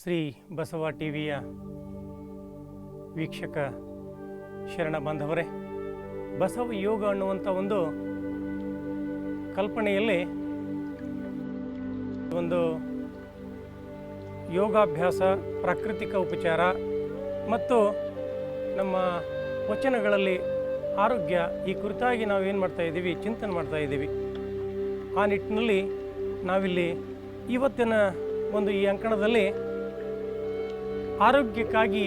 ಶ್ರೀ ಬಸವ ಟಿವಿಯ ವೀಕ್ಷಕ ಶರಣ ಬಾಂಧವರೇ, ಬಸವ ಯೋಗ ಅನ್ನುವಂಥ ಒಂದು ಕಲ್ಪನೆಯಲ್ಲಿ ಒಂದು ಯೋಗಾಭ್ಯಾಸ, ಪ್ರಾಕೃತಿಕ ಉಪಚಾರ ಮತ್ತು ನಮ್ಮ ವಚನಗಳಲ್ಲಿ ಆರೋಗ್ಯ ಈ ಕುರಿತಾಗಿ ನಾವೇನು ಮಾಡ್ತಾ ಇದ್ದೀವಿ, ಚಿಂತನೆ ಮಾಡ್ತಾ ಇದ್ದೀವಿ. ಆ ನಿಟ್ಟಿನಲ್ಲಿ ನಾವಿಲ್ಲಿ ಇವತ್ತಿನ ಒಂದು ಈ ಅಂಕಣದಲ್ಲಿ ಆರೋಗ್ಯಕ್ಕಾಗಿ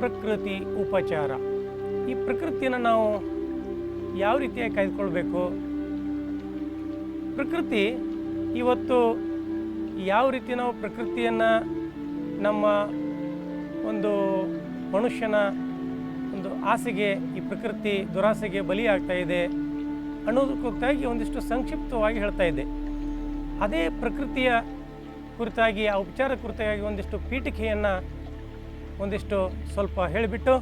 ಪ್ರಕೃತಿ ಉಪಚಾರ. ಈ ಪ್ರಕೃತಿಯನ್ನು ನಾವು ಯಾವ ರೀತಿಯಾಗಿ ಕಾಯ್ದುಕೊಳ್ಬೇಕು? ಪ್ರಕೃತಿ ಇವತ್ತು ಯಾವ ರೀತಿ ನಾವು ಪ್ರಕೃತಿಯನ್ನು ನಮ್ಮ ಒಂದು ಮನುಷ್ಯನ ಒಂದು ಆಸೆಗೆ, ಈ ಪ್ರಕೃತಿ ದುರಾಸೆಗೆ ಬಲಿಯಾಗ್ತಾ ಇದೆ ಅನ್ನೋದಕ್ಕಾಗಿ ಒಂದಿಷ್ಟು ಸಂಕ್ಷಿಪ್ತವಾಗಿ ಹೇಳ್ತಾ ಇದೆ ಅದೇ ಪ್ರಕೃತಿಯ ಕುರಿತಾಗಿ, ಆ ಉಪಚಾರ ಕುರಿತಾಗಿ ಒಂದಿಷ್ಟು ಪೀಠಿಕೆಯನ್ನು ಒಂದಿಷ್ಟು ಸ್ವಲ್ಪ ಹೇಳಿಬಿಟ್ಟು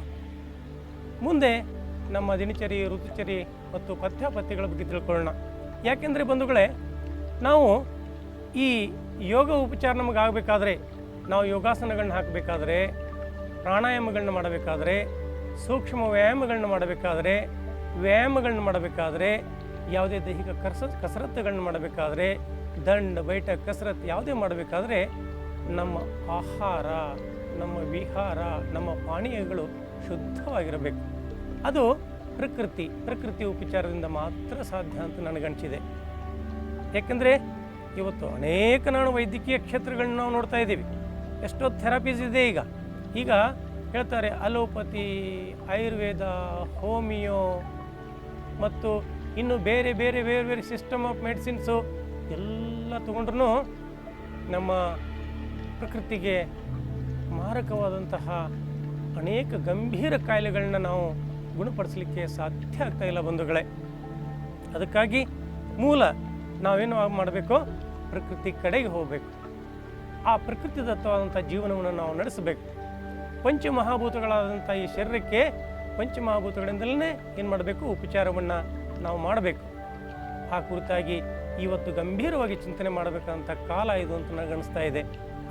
ಮುಂದೆ ನಮ್ಮ ದಿನಚರಿ, ಋತುಚರಿ ಮತ್ತು ಪಥ್ಯಪಥ್ಯಗಳ ಬಗ್ಗೆ ತಿಳ್ಕೊಳ್ಳೋಣ. ಯಾಕೆಂದರೆ ಬಂಧುಗಳೇ, ನಾವು ಈ ಯೋಗ ಉಪಚಾರ ನಮಗಾಗಬೇಕಾದ್ರೆ ನಾವು ಯೋಗಾಸನಗಳನ್ನ ಹಾಕಬೇಕಾದ್ರೆ ಪ್ರಾಣಾಯಾಮಗಳನ್ನ ಮಾಡಬೇಕಾದ್ರೆ, ಸೂಕ್ಷ್ಮ ವ್ಯಾಯಾಮಗಳನ್ನ ಮಾಡಬೇಕಾದ್ರೆ ವ್ಯಾಯಾಮಗಳನ್ನ ಮಾಡಬೇಕಾದ್ರೆ, ಯಾವುದೇ ದೈಹಿಕ ಕಸ ಕಸರತ್ತುಗಳನ್ನ ಮಾಡಬೇಕಾದ್ರೆ, ದಂಡ ಬೈಟ ಕಸರತ್ತು ಯಾವುದೇ ಮಾಡಬೇಕಾದ್ರೆ, ನಮ್ಮ ಆಹಾರ ನಮ್ಮ ವಿಹಾರ, ನಮ್ಮ ಪಾನೀಯಗಳು ಶುದ್ಧವಾಗಿರಬೇಕು. ಅದು ಪ್ರಕೃತಿ ಪ್ರಕೃತಿ ಉಪಚಾರದಿಂದ ಮಾತ್ರ ಸಾಧ್ಯ ಅಂತ ನನಗನ್ಸಿದೆ ಯಾಕೆಂದರೆ ಇವತ್ತು ಅನೇಕ ನಾನು ವೈದ್ಯಕೀಯ ಕ್ಷೇತ್ರಗಳನ್ನ ನಾವು ನೋಡ್ತಾ ಇದ್ದೀವಿ. ಎಷ್ಟೋ ಥೆರಪೀಸ್ ಇದೆ ಈಗ. ಈಗ ಹೇಳ್ತಾರೆ ಅಲೋಪತಿ, ಆಯುರ್ವೇದ, ಹೋಮಿಯೋ ಮತ್ತು ಇನ್ನು ಬೇರೆ ಬೇರೆ ಬೇರೆ ಬೇರೆ ಸಿಸ್ಟಮ್ ಆಫ್ ಮೆಡಿಸಿನ್ಸು ಎಲ್ಲ ತಗೊಂಡ್ರೂ ನಮ್ಮ ಪ್ರಕೃತಿಗೆ ಮಾರಕವಾದಂತಹ ಅನೇಕ ಗಂಭೀರ ಕಾಯಿಲೆಗಳನ್ನ ನಾವು ಗುಣಪಡಿಸಲಿಕ್ಕೆ ಸಾಧ್ಯ ಆಗ್ತಾ ಇಲ್ಲ ಬಂಧುಗಳೇ. ಅದಕ್ಕಾಗಿ ಮೂಲ ನಾವೇನು ಮಾಡಬೇಕು? ಪ್ರಕೃತಿ ಕಡೆಗೆ ಹೋಗಬೇಕು. ಆ ಪ್ರಕೃತಿದತ್ತವಾದಂಥ ಜೀವನವನ್ನು ನಾವು ನಡೆಸಬೇಕು. ಪಂಚಮಹಾಭೂತಗಳಾದಂಥ ಈ ಶರೀರಕ್ಕೆ ಪಂಚಮಹಾಭೂತಗಳಿಂದಲೇ ಏನು ಮಾಡಬೇಕು? ಉಪಚಾರವನ್ನು ನಾವು ಮಾಡಬೇಕು. ಆ ಕುರಿತಾಗಿ ಇವತ್ತು ಗಂಭೀರವಾಗಿ ಚಿಂತನೆ ಮಾಡಬೇಕಾದಂಥ ಕಾಲ ಇದು ಅಂತ ನನಗೆ ಅನಿಸ್ತಾ ಇದೆ.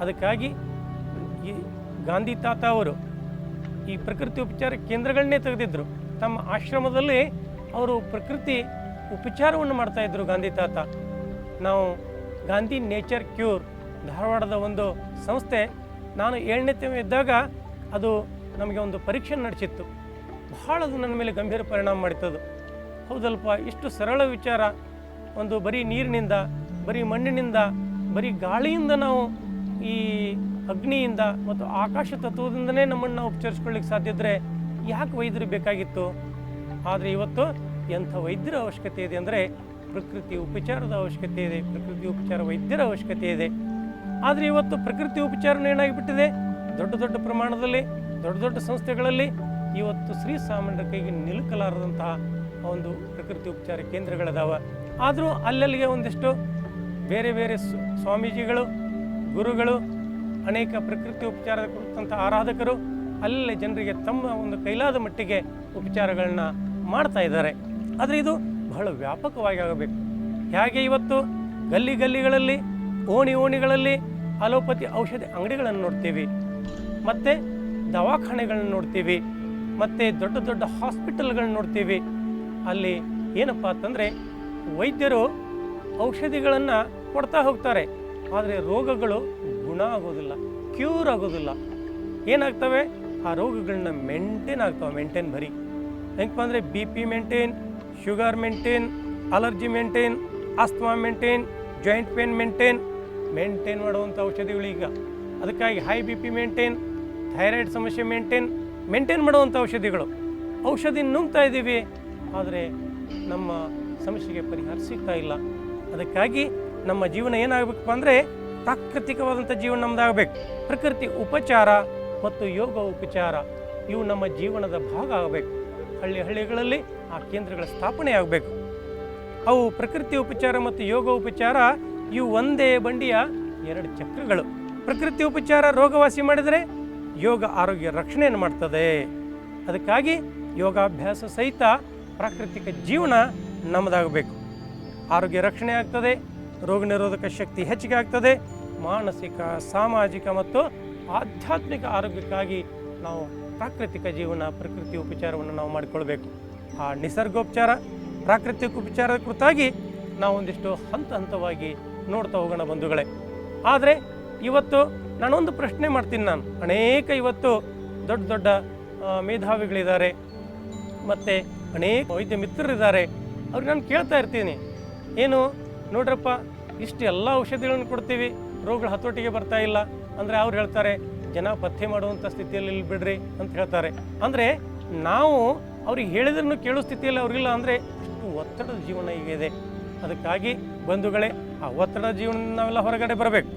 ಅದಕ್ಕಾಗಿ ಈ ಗಾಂಧಿ ತಾತ ಅವರು ಈ ಪ್ರಕೃತಿ ಉಪಚಾರ ಕೇಂದ್ರಗಳನ್ನೇ ತೆಗೆದಿದ್ದರು ತಮ್ಮ ಆಶ್ರಮದಲ್ಲಿ ಅವರು ಪ್ರಕೃತಿ ಉಪಚಾರವನ್ನು ಮಾಡ್ತಾ ಇದ್ರು ಗಾಂಧಿ ತಾತ. ನಾವು ಗಾಂಧಿ ನೇಚರ್ ಕ್ಯೂರ್ ಧಾರವಾಡದ ಒಂದು ಸಂಸ್ಥೆ. ನಾನು ಏಳನೇ ತಿಂಗಳು ಇದ್ದಾಗ ಅದು ನಮಗೆ ಒಂದು ಪರೀಕ್ಷೆ ನಡೆಸಿತ್ತು. ಬಹಳ ಅದು ನನ್ನ ಮೇಲೆ ಗಂಭೀರ ಪರಿಣಾಮ ಮಾಡಿತದು ಹೌದಲ್ಪ, ಇಷ್ಟು ಸರಳ ವಿಚಾರ. ಒಂದು ಬರೀ ನೀರಿನಿಂದ, ಬರೀ ಮಣ್ಣಿನಿಂದ, ಬರೀ ಗಾಳಿಯಿಂದ ನಾವು ಈ ಅಗ್ನಿಯಿಂದ ಮತ್ತು ಆಕಾಶ ತತ್ವದಿಂದನೇ ನಮ್ಮನ್ನು ನಾವು ಉಪಚರಿಸ್ಕೊಳ್ಳಿಕ್ಕೆ ಸಾಧ್ಯ ಇದ್ದರೆ ಯಾಕೆ ವೈದ್ಯರು ಬೇಕಾಗಿತ್ತು? ಆದರೆ ಇವತ್ತು ಎಂಥ ವೈದ್ಯರ ಅವಶ್ಯಕತೆ ಇದೆ ಅಂದರೆ ಪ್ರಕೃತಿ ಉಪಚಾರದ ಅವಶ್ಯಕತೆ ಇದೆ, ಪ್ರಕೃತಿ ಉಪಚಾರ ವೈದ್ಯರ ಅವಶ್ಯಕತೆ ಇದೆ. ಆದರೆ ಇವತ್ತು ಪ್ರಕೃತಿ ಉಪಚಾರನ ಏನಾಗಿಬಿಟ್ಟಿದೆ? ದೊಡ್ಡ ದೊಡ್ಡ ಪ್ರಮಾಣದಲ್ಲಿ, ದೊಡ್ಡ ದೊಡ್ಡ ಸಂಸ್ಥೆಗಳಲ್ಲಿ ಇವತ್ತು ಶ್ರೀ ಸಾಮಾನ್ಯರ ಕೈಗೆ ನಿಲುಕಲಾರದಂತಹ ಒಂದು ಪ್ರಕೃತಿ ಉಪಚಾರ ಕೇಂದ್ರಗಳಿದಾವೆ. ಆದರೂ ಅಲ್ಲಲ್ಲಿಗೆ ಒಂದಿಷ್ಟು ಬೇರೆ ಬೇರೆ ಸ್ವ- ಸ್ವಾಮೀಜಿಗಳು ಗುರುಗಳು ಅನೇಕ ಪ್ರಕೃತಿ ಉಪಚಾರದ ಕುರಿತಂಥ ಆರಾಧಕರು ಅಲ್ಲೇ ಜನರಿಗೆ ತಮ್ಮ ಒಂದು ಕೈಲಾದ ಮಟ್ಟಿಗೆ ಉಪಚಾರಗಳನ್ನ ಮಾಡ್ತಾ ಇದ್ದಾರೆ. ಆದರೆ ಇದು ಬಹಳ ವ್ಯಾಪಕವಾಗಿ ಆಗಬೇಕು. ಹೇಗೆ ಇವತ್ತು ಗಲ್ಲಿ ಗಲ್ಲಿಗಳಲ್ಲಿ, ಓಣಿ ಓಣಿಗಳಲ್ಲಿ ಅಲೋಪತಿ ಔಷಧಿ ಅಂಗಡಿಗಳನ್ನು ನೋಡ್ತೀವಿ, ಮತ್ತು ದವಾಖಾನೆಗಳನ್ನ ನೋಡ್ತೀವಿ, ಮತ್ತು ದೊಡ್ಡ ದೊಡ್ಡ ಹಾಸ್ಪಿಟಲ್ಗಳನ್ನ ನೋಡ್ತೀವಿ. ಅಲ್ಲಿ ಏನಪ್ಪ ಅಂತಂದರೆ ವೈದ್ಯರು ಔಷಧಿಗಳನ್ನು ಕೊಡ್ತಾ ಹೋಗ್ತಾರೆ. ಆದರೆ ರೋಗಗಳು ಗುಣ ಆಗೋದಿಲ್ಲ ಕ್ಯೂರ್ ಆಗೋದಿಲ್ಲ. ಏನಾಗ್ತವೆ? ಆ ರೋಗಗಳನ್ನ ಮೇಂಟೈನ್ ಆಗ್ತವೆ ಮೇಂಟೈನ್ ಬರೀ. ಹೆಂಗಪ್ಪ ಅಂದರೆ B P maintain sugar maintain allergy maintain asthma maintain joint pain maintain maintain ಮಾಡುವಂಥ ಔಷಧಿಗಳು ಈಗ. ಅದಕ್ಕಾಗಿ high B P maintain thyroid ಸಮಸ್ಯೆ ಮೇಂಟೈನ್ ಮೇಂಟೈನ್ ಮಾಡುವಂಥ ಔಷಧಿಗಳು. ಔಷಧಿ ನುಂಗ್ತಾ ಇದ್ದೀವಿ, ಆದರೆ ನಮ್ಮ ಸಮಸ್ಯೆಗೆ ಪರಿಹಾರ ಸಿಗ್ತಾ ಇಲ್ಲ. ಅದಕ್ಕಾಗಿ ನಮ್ಮ ಜೀವನ ಏನಾಗಬೇಕಪ್ಪ ಅಂದರೆ ಪ್ರಾಕೃತಿಕವಾದಂಥ ಜೀವನ ನಮ್ಮದಾಗಬೇಕು ಪ್ರಕೃತಿ ಉಪಚಾರ ಮತ್ತು ಯೋಗ ಉಪಚಾರ ಇವು ನಮ್ಮ ಜೀವನದ ಭಾಗ ಆಗಬೇಕು. ಹಳ್ಳಿ ಹಳ್ಳಿಗಳಲ್ಲಿ ಆ ಕೇಂದ್ರಗಳ ಸ್ಥಾಪನೆ ಆಗಬೇಕು. ಅವು ಪ್ರಕೃತಿ ಉಪಚಾರ ಮತ್ತು ಯೋಗ ಉಪಚಾರ ಇವು ಒಂದೇ ಬಂಡಿಯ ಎರಡು ಚಕ್ರಗಳು. ಪ್ರಕೃತಿ ಉಪಚಾರ ರೋಗವಾಸಿ ಮಾಡಿದರೆ ಯೋಗ ಆರೋಗ್ಯ ರಕ್ಷಣೆಯನ್ನು ಮಾಡ್ತದೆ. ಅದಕ್ಕಾಗಿ ಯೋಗಾಭ್ಯಾಸ ಸಹಿತ ಪ್ರಾಕೃತಿಕ ಜೀವನ ನಮ್ಮದಾಗಬೇಕು ಆರೋಗ್ಯ ರಕ್ಷಣೆ ಆಗ್ತದೆ. ರೋಗ ನಿರೋಧಕ ಶಕ್ತಿ ಹೆಚ್ಚಿಗೆ ಆಗ್ತದೆ. ಮಾನಸಿಕ, ಸಾಮಾಜಿಕ ಮತ್ತು ಆಧ್ಯಾತ್ಮಿಕ ಆರೋಗ್ಯಕ್ಕಾಗಿ ನಾವು ಪ್ರಾಕೃತಿಕ ಜೀವನ, ಪ್ರಕೃತಿ ಉಪಚಾರವನ್ನು ನಾವು ಮಾಡಿಕೊಳ್ಬೇಕು. ಆ ನಿಸರ್ಗೋಪಚಾರ, ಪ್ರಾಕೃತಿಕ ಉಪಚಾರದ ಕುರಿತಾಗಿ ನಾವು ಒಂದಿಷ್ಟು ಹಂತ ಹಂತವಾಗಿ ನೋಡ್ತಾ ಹೋಗೋಣ ಬಂಧುಗಳೇ. ಆದರೆ ಇವತ್ತು ನಾನೊಂದು ಪ್ರಶ್ನೆ ಮಾಡ್ತೀನಿ ನಾನು. ಅನೇಕ ಇವತ್ತು ದೊಡ್ಡ ದೊಡ್ಡ ಮೇಧಾವಿಗಳಿದ್ದಾರೆ. ಮತ್ತು ಅನೇಕ ವೈದ್ಯ ಮಿತ್ರರಿದ್ದಾರೆ. ಅವ್ರಿಗೆ ನಾನು ಕೇಳ್ತಾ ಇರ್ತೀನಿ. ಏನು? ನೋಡ್ರಪ್ಪ, ಇಷ್ಟು ಎಲ್ಲ ಔಷಧಿಗಳನ್ನು ಕೊಡ್ತೀವಿ, ರೋಗಗಳು ಹತೋಟಿಗೆ ಬರ್ತಾ ಇಲ್ಲ. ಅಂದರೆ ಅವ್ರು ಹೇಳ್ತಾರೆ, ಜನ ಪತ್ತೆ ಮಾಡುವಂಥ ಸ್ಥಿತಿಯಲ್ಲಿ ಇಲ್ಲಿ ಬಿಡ್ರಿ ಅಂತ ಹೇಳ್ತಾರೆ. ಅಂದರೆ ನಾವು ಅವ್ರಿಗೆ ಹೇಳಿದ್ರೂ ಕೇಳೋ ಸ್ಥಿತಿಯಲ್ಲಿ ಅವ್ರಿಗಿಲ್ಲ ಅಂದರೆ ಒತ್ತಡದ ಜೀವನ ಈಗ ಅದಕ್ಕಾಗಿ ಬಂಧುಗಳೇ, ಆ ಒತ್ತಡದ ಜೀವನ ನಾವೆಲ್ಲ ಹೊರಗಡೆ ಬರಬೇಕು.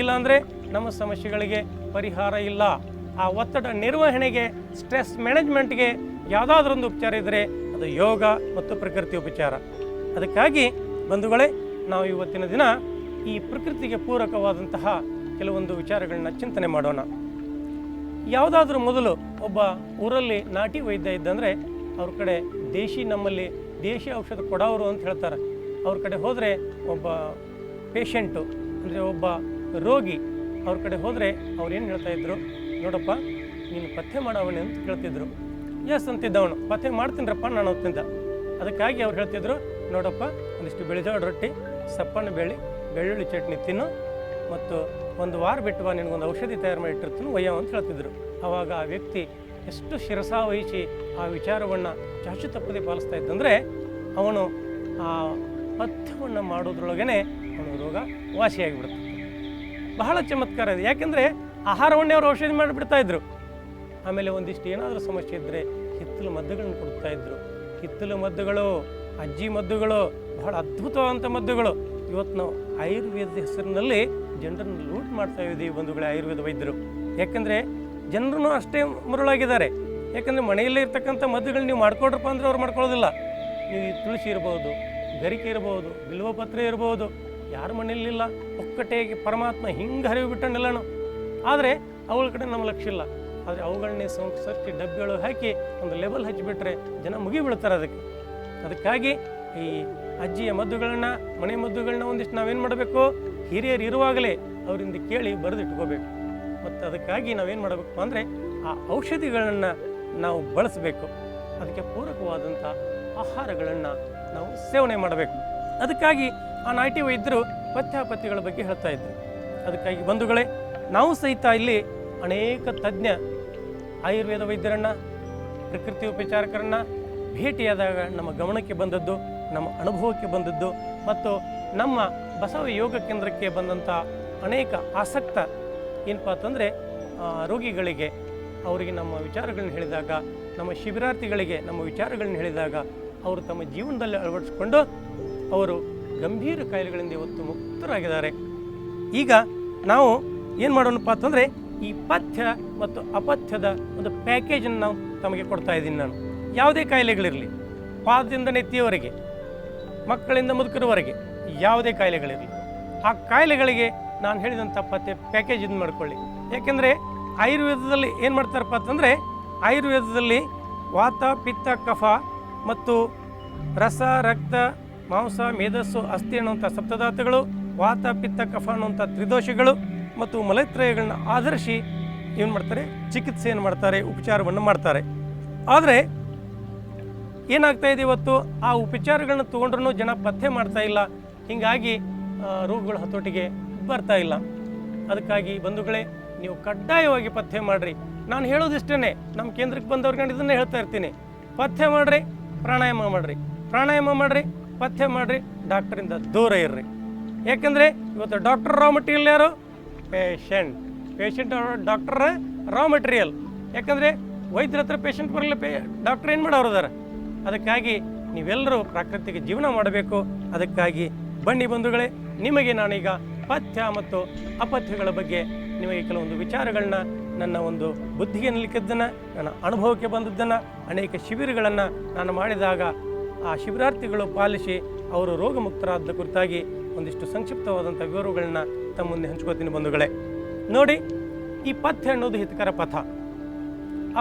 ಇಲ್ಲಾಂದರೆ ನಮ್ಮ ಸಮಸ್ಯೆಗಳಿಗೆ ಪರಿಹಾರ ಇಲ್ಲ. ಆ ಒತ್ತಡ ನಿರ್ವಹಣೆಗೆ, ಸ್ಟ್ರೆಸ್ ಮ್ಯಾನೇಜ್ಮೆಂಟ್ಗೆ ಯಾವುದಾದ್ರೊಂದು ಉಪಚಾರ ಇದ್ದರೆ ಅದು ಯೋಗ ಮತ್ತು ಪ್ರಕೃತಿ ಉಪಚಾರ. ಅದಕ್ಕಾಗಿ ಬಂಧುಗಳೇ ನಾವು ಇವತ್ತಿನ ದಿನ ಈ ಪ್ರಕೃತಿಗೆ ಪೂರಕವಾದಂತಹ ಕೆಲವೊಂದು ವಿಚಾರಗಳನ್ನ ಚಿಂತನೆ ಮಾಡೋಣ. ಯಾವುದಾದ್ರೂ ಮೊದಲು ಒಬ್ಬ ಊರಲ್ಲಿ ನಾಟಿ ವೈದ್ಯ ಇದ್ದಂದರೆ ಅವ್ರ ಕಡೆ ದೇಶಿ ನಮ್ಮಲ್ಲಿ ದೇಶಿ ಔಷಧ ಕೊಡೋರು ಅಂತ ಹೇಳ್ತಾರೆ. ಅವ್ರ ಕಡೆ ಹೋದರೆ ಒಬ್ಬ ಪೇಷಂಟು, ಅಂದರೆ ಒಬ್ಬ ರೋಗಿ, ಅವ್ರ ಕಡೆ ಹೋದರೆ ಅವ್ರು ಏನು ಹೇಳ್ತಾ ಇದ್ರು? ನೋಡಪ್ಪ, ನೀನು ಪಥ್ಯ ಮಾಡವಣೆ ಅಂತ ಕೇಳ್ತಿದ್ರು. ಎಸ್ ಅಂತಿದ್ದವನು, ಪಥ್ಯ ಮಾಡ್ತೀನಿರಪ್ಪ ನಾನು ಅಂತಿದ್ದ. ಅದಕ್ಕಾಗಿ ಅವ್ರು ಹೇಳ್ತಿದ್ರು, ನೋಡಪ್ಪ, ಒಂದಿಷ್ಟು ಬೆಳೆದೋಡ್ ರೊಟ್ಟಿ ಸಪ್ಪನ್ನು ಬೇಳೆ ಬೆಳ್ಳುಳ್ಳಿ ಚಟ್ನಿ ತಿನ್ನು ಮತ್ತು ಒಂದು ವಾರ ಬಿಟ್ಟು ಬಾ, ನಿನಗೊಂದು ಔಷಧಿ ತಯಾರು ಮಾಡಿ ಇಟ್ಟಿರ್ತೀನಿ ಒಯ್ಯವ ಅಂತ ಹೇಳ್ತಿದ್ರು. ಆವಾಗ ಆ ವ್ಯಕ್ತಿ ಎಷ್ಟು ಶಿರಸಾ ವಹಿಸಿ ಆ ವಿಚಾರವನ್ನು ಚಾಚು ತಪ್ಪದೆ ಪಾಲಿಸ್ತಾ ಇದ್ದಂದರೆ ಅವನು ಆ ಪಥ್ಯವನ್ನು ಮಾಡೋದ್ರೊಳಗೇ ಅವನ ರೋಗ ವಾಸಿಯಾಗಿಬಿಡುತ್ತೆ ಬಹಳ ಚಮತ್ಕಾರ ಇದೆ. ಯಾಕೆಂದರೆ ಆಹಾರವನ್ನೇ ಅವರು ಔಷಧಿ ಮಾಡಿಬಿಡ್ತಾ ಇದ್ರು. ಆಮೇಲೆ ಒಂದಿಷ್ಟು ಏನಾದರೂ ಸಮಸ್ಯೆ ಇದ್ದರೆ ಹಿತ್ತಲು ಮದ್ದುಗಳನ್ನು ಕೊಡ್ತಾ ಇದ್ರು. ಹಿತ್ತಲು ಮದ್ದುಗಳು ಅಜ್ಜಿ ಮದ್ದುಗಳು, ಬಹಳ ಅದ್ಭುತವಾದಂಥ ಮದ್ದುಗಳು. ಇವತ್ತು ನಾವು ಆಯುರ್ವೇದ ಹೆಸರಿನಲ್ಲಿ ಜನರನ್ನು ಲೂಟ್ ಮಾಡ್ತಾ ಇದ್ದೀವಿ ಬಂಧುಗಳೇ, ಆಯುರ್ವೇದ ವೈದ್ಯರು. ಯಾಕಂದರೆ ಜನರು ಅಷ್ಟೇ ಮರುಳಾಗಿದ್ದಾರೆ. ಯಾಕಂದರೆ ಮನೆಯಲ್ಲೇ ಇರ್ತಕ್ಕಂಥ ಮದ್ದುಗಳು ನೀವು ಮಾಡ್ಕೊಡ್ರಪ್ಪ ಅಂದರೆ ಅವ್ರು ಮಾಡ್ಕೊಳ್ಳೋದಿಲ್ಲ. ನೀವು ತುಳಸಿ ಇರ್ಬೋದು, ಗರಿಕೆ ಇರ್ಬೋದು ಬಿಲ್ವಪತ್ರೆ ಇರ್ಬೋದು, ಯಾರ ಮನೆಯಲ್ಲಿಲ್ಲ ಒಕ್ಕಟೆಗೆ ಪರಮಾತ್ಮ ಹಿಂಗೆ ಹರಿವು ಬಿಟ್ಟನ್ನೆಲ್ಲನು ಆದರೆ ಅವಳ ಕಡೆ ನಮ್ಮ ಲಕ್ಷ್ಯ ಇಲ್ಲ. ಆದರೆ ಅವುಗಳನ್ನೇ ಸಂಸರ್ಚಿ ಡಬ್ಬಿಗಳು ಹಾಕಿ ಒಂದು ಲೆವೆಲ್ ಹಚ್ಚಿಬಿಟ್ರೆ ಜನ ಮುಗಿಬಿಡ್ತಾರೆ ಅದಕ್ಕೆ. ಅದಕ್ಕಾಗಿ ಈ ಅಜ್ಜಿಯ ಮದ್ದುಗಳನ್ನ, ಮನೆ ಮದ್ದುಗಳನ್ನ ಒಂದಿಷ್ಟು ನಾವೇನು ಮಾಡಬೇಕು? ಹಿರಿಯರು ಇರುವಾಗಲೇ ಅವರಿಂದ ಕೇಳಿ ಬರೆದಿಟ್ಕೋಬೇಕು. ಮತ್ತು ಅದಕ್ಕಾಗಿ ನಾವೇನು ಮಾಡಬೇಕು ಅಂದರೆ ಆ ಔಷಧಿಗಳನ್ನು ನಾವು ಬಳಸಬೇಕು. ಅದಕ್ಕೆ ಪೂರಕವಾದಂಥ ಆಹಾರಗಳನ್ನು ನಾವು ಸೇವನೆ ಮಾಡಬೇಕು. ಅದಕ್ಕಾಗಿ ಆ ನಾಟಿ ವೈದ್ಯರು ಪಥ್ಯಾಪಥ್ಯಗಳ ಬಗ್ಗೆ ಹೇಳ್ತಾ ಇದ್ದರು ಅದಕ್ಕಾಗಿ ಬಂಧುಗಳೇ, ನಾವು ಸಹಿತ ಇಲ್ಲಿ ಅನೇಕ ತಜ್ಞ ಆಯುರ್ವೇದ ವೈದ್ಯರನ್ನು, ಪ್ರಕೃತಿ ಉಪಚಾರಕರನ್ನು ಭೇಟಿಯಾದಾಗ ನಮ್ಮ ಗಮನಕ್ಕೆ ಬಂದದ್ದು, ನಮ್ಮ ಅನುಭವಕ್ಕೆ ಬಂದದ್ದು ಮತ್ತು ನಮ್ಮ ಬಸವ ಯೋಗ ಕೇಂದ್ರಕ್ಕೆ ಬಂದಂಥ ಅನೇಕ ಆಸಕ್ತ ಏನಪ್ಪ ಅಂತಂದರೆ ರೋಗಿಗಳಿಗೆ ಅವರಿಗೆ ನಮ್ಮ ವಿಚಾರಗಳನ್ನ ಹೇಳಿದಾಗ, ನಮ್ಮ ಶಿಬಿರಾರ್ಥಿಗಳಿಗೆ ನಮ್ಮ ವಿಚಾರಗಳನ್ನ ಹೇಳಿದಾಗ ಅವರು ತಮ್ಮ ಜೀವನದಲ್ಲಿ ಅಳವಡಿಸಿಕೊಂಡು ಅವರು ಗಂಭೀರ ಕಾಯಿಲೆಗಳಿಂದ ಇವತ್ತು ಮುಕ್ತರಾಗಿದ್ದಾರೆ. ಈಗ ನಾವು ಏನು ಮಾಡೋಣಪ್ಪ ಅಂತಂದರೆ, ಈ ಪಥ್ಯ ಮತ್ತು ಅಪಥ್ಯದ ಒಂದು ಪ್ಯಾಕೇಜನ್ನು ನಾವು ತಮಗೆ ಕೊಡ್ತಾ ಇದ್ದೀನಿ ನಾನು. ಯಾವುದೇ ಕಾಯಿಲೆಗಳಿರಲಿ, ಪಾದದಿಂದ ನೆತ್ತಿಯವರೆಗೆ, ಮಕ್ಕಳಿಂದ ಮುದುಕರವರೆಗೆ ಯಾವುದೇ ಕಾಯಿಲೆಗಳಿರಲಿ, ಆ ಕಾಯಿಲೆಗಳಿಗೆ ನಾನು ಹೇಳಿದಂಥ ಪತ್ತೆ ಪ್ಯಾಕೇಜ್ ಇದು ಮಾಡ್ಕೊಳ್ಳಿ. ಯಾಕೆಂದರೆ ಆಯುರ್ವೇದದಲ್ಲಿ ಏನು ಮಾಡ್ತಾರಪ್ಪ ಅಂತಂದರೆ ಆಯುರ್ವೇದದಲ್ಲಿ ವಾತ, ಪಿತ್ತ, ಕಫ ಮತ್ತು ರಸ, ರಕ್ತ, ಮಾಂಸ ಮೇಧಸ್ಸು ಅಸ್ಥಿ ಅನ್ನುವಂಥ ಸಪ್ತಧಾತುಗಳು, ವಾತ, ಪಿತ್ತ, ಕಫ ಅನ್ನುವಂಥ ತ್ರಿದೋಷಗಳು ಮತ್ತು ಮಲತ್ರಯಗಳನ್ನ ಆಧರಿಸಿ ಏನು ಮಾಡ್ತಾರೆ, ಚಿಕಿತ್ಸೆಯನ್ನು ಮಾಡ್ತಾರೆ, ಉಪಚಾರವನ್ನು ಮಾಡ್ತಾರೆ. ಆದರೆ ಏನಾಗ್ತಾ ಇದೆ ಇವತ್ತು? ಆ ಉಪಚಾರಗಳನ್ನ ತೊಗೊಂಡ್ರೂ ಜನ ಪಥ್ಯ ಮಾಡ್ತಾ ಇಲ್ಲ. ಹೀಗಾಗಿ ರೋಗಗಳು ಹತೋಟಿಗೆ ಬರ್ತಾ ಇಲ್ಲ. ಅದಕ್ಕಾಗಿ ಬಂಧುಗಳೇ, ನೀವು ಕಡ್ಡಾಯವಾಗಿ ಪಥ್ಯ ಮಾಡಿರಿ. ನಾನು ಹೇಳೋದಿಷ್ಟೇ ನಮ್ಮ ಕೇಂದ್ರಕ್ಕೆ ಬಂದವ್ರಿಗೆ ನಾನು ಇದನ್ನೇ ಹೇಳ್ತಾ ಇರ್ತೀನಿ. ಪಥ್ಯ ಮಾಡಿರಿ, ಪ್ರಾಣಾಯಾಮ ಮಾಡಿರಿ. ಪ್ರಾಣಾಯಾಮ ಮಾಡಿರಿ, ಪಥ್ಯ ಮಾಡಿರಿ, ಡಾಕ್ಟರಿಂದ ದೂರ ಇರ್ರಿ. ಯಾಕಂದ್ರೆ, ಇವತ್ತು ಡಾಕ್ಟರ್ ರಾ ಮಟೀರಿಯಲ್ ಯಾರು? Patient patient doctor raw material ಯಾಕಂದರೆ, ವೈದ್ಯರ ಹತ್ರ ಪೇಷಂಟ್ ಬರಲಿಲ್ಲ, ಪೇ, ಡಾಕ್ಟರ್ ಏನು ಮಾಡೋರು ಅದಾರ? ಅದಕ್ಕಾಗಿ ನೀವೆಲ್ಲರೂ ಪ್ರಾಕೃತಿಕ ಜೀವನ ಮಾಡಬೇಕು. ಅದಕ್ಕಾಗಿ ಬನ್ನಿ ಬಂಧುಗಳೇ, ನಿಮಗೆ ನಾನೀಗ ಪಥ್ಯ ಮತ್ತು ಅಪಥ್ಯಗಳ ಬಗ್ಗೆ ನಿಮಗೆ ಕೆಲವೊಂದು ವಿಚಾರಗಳನ್ನ, ನನ್ನ ಒಂದು ಬುದ್ಧಿಗೆ ನಿಲ್ಕಿದ್ದನ್ನು ನನ್ನ ಅನುಭವಕ್ಕೆ ಬಂದದ್ದನ್ನು, ಅನೇಕ ಶಿಬಿರಗಳನ್ನು ನಾನು ಮಾಡಿದಾಗ ಆ ಶಿಬಿರಾರ್ಥಿಗಳು ಪಾಲಿಸಿ ಅವರು ರೋಗಮುಕ್ತರಾದ ಕುರಿತಾಗಿ ಒಂದಿಷ್ಟು ಸಂಕ್ಷಿಪ್ತವಾದಂಥ ವಿವರಗಳನ್ನ ತಮ್ಮ ಮುಂದೆ ಹಂಚ್ಕೋತೀನಿ ಬಂಧುಗಳೇ. ನೋಡಿ, ಈ ಪಥ್ಯ ಅನ್ನೋದು ಹಿತಕರ ಪಥ.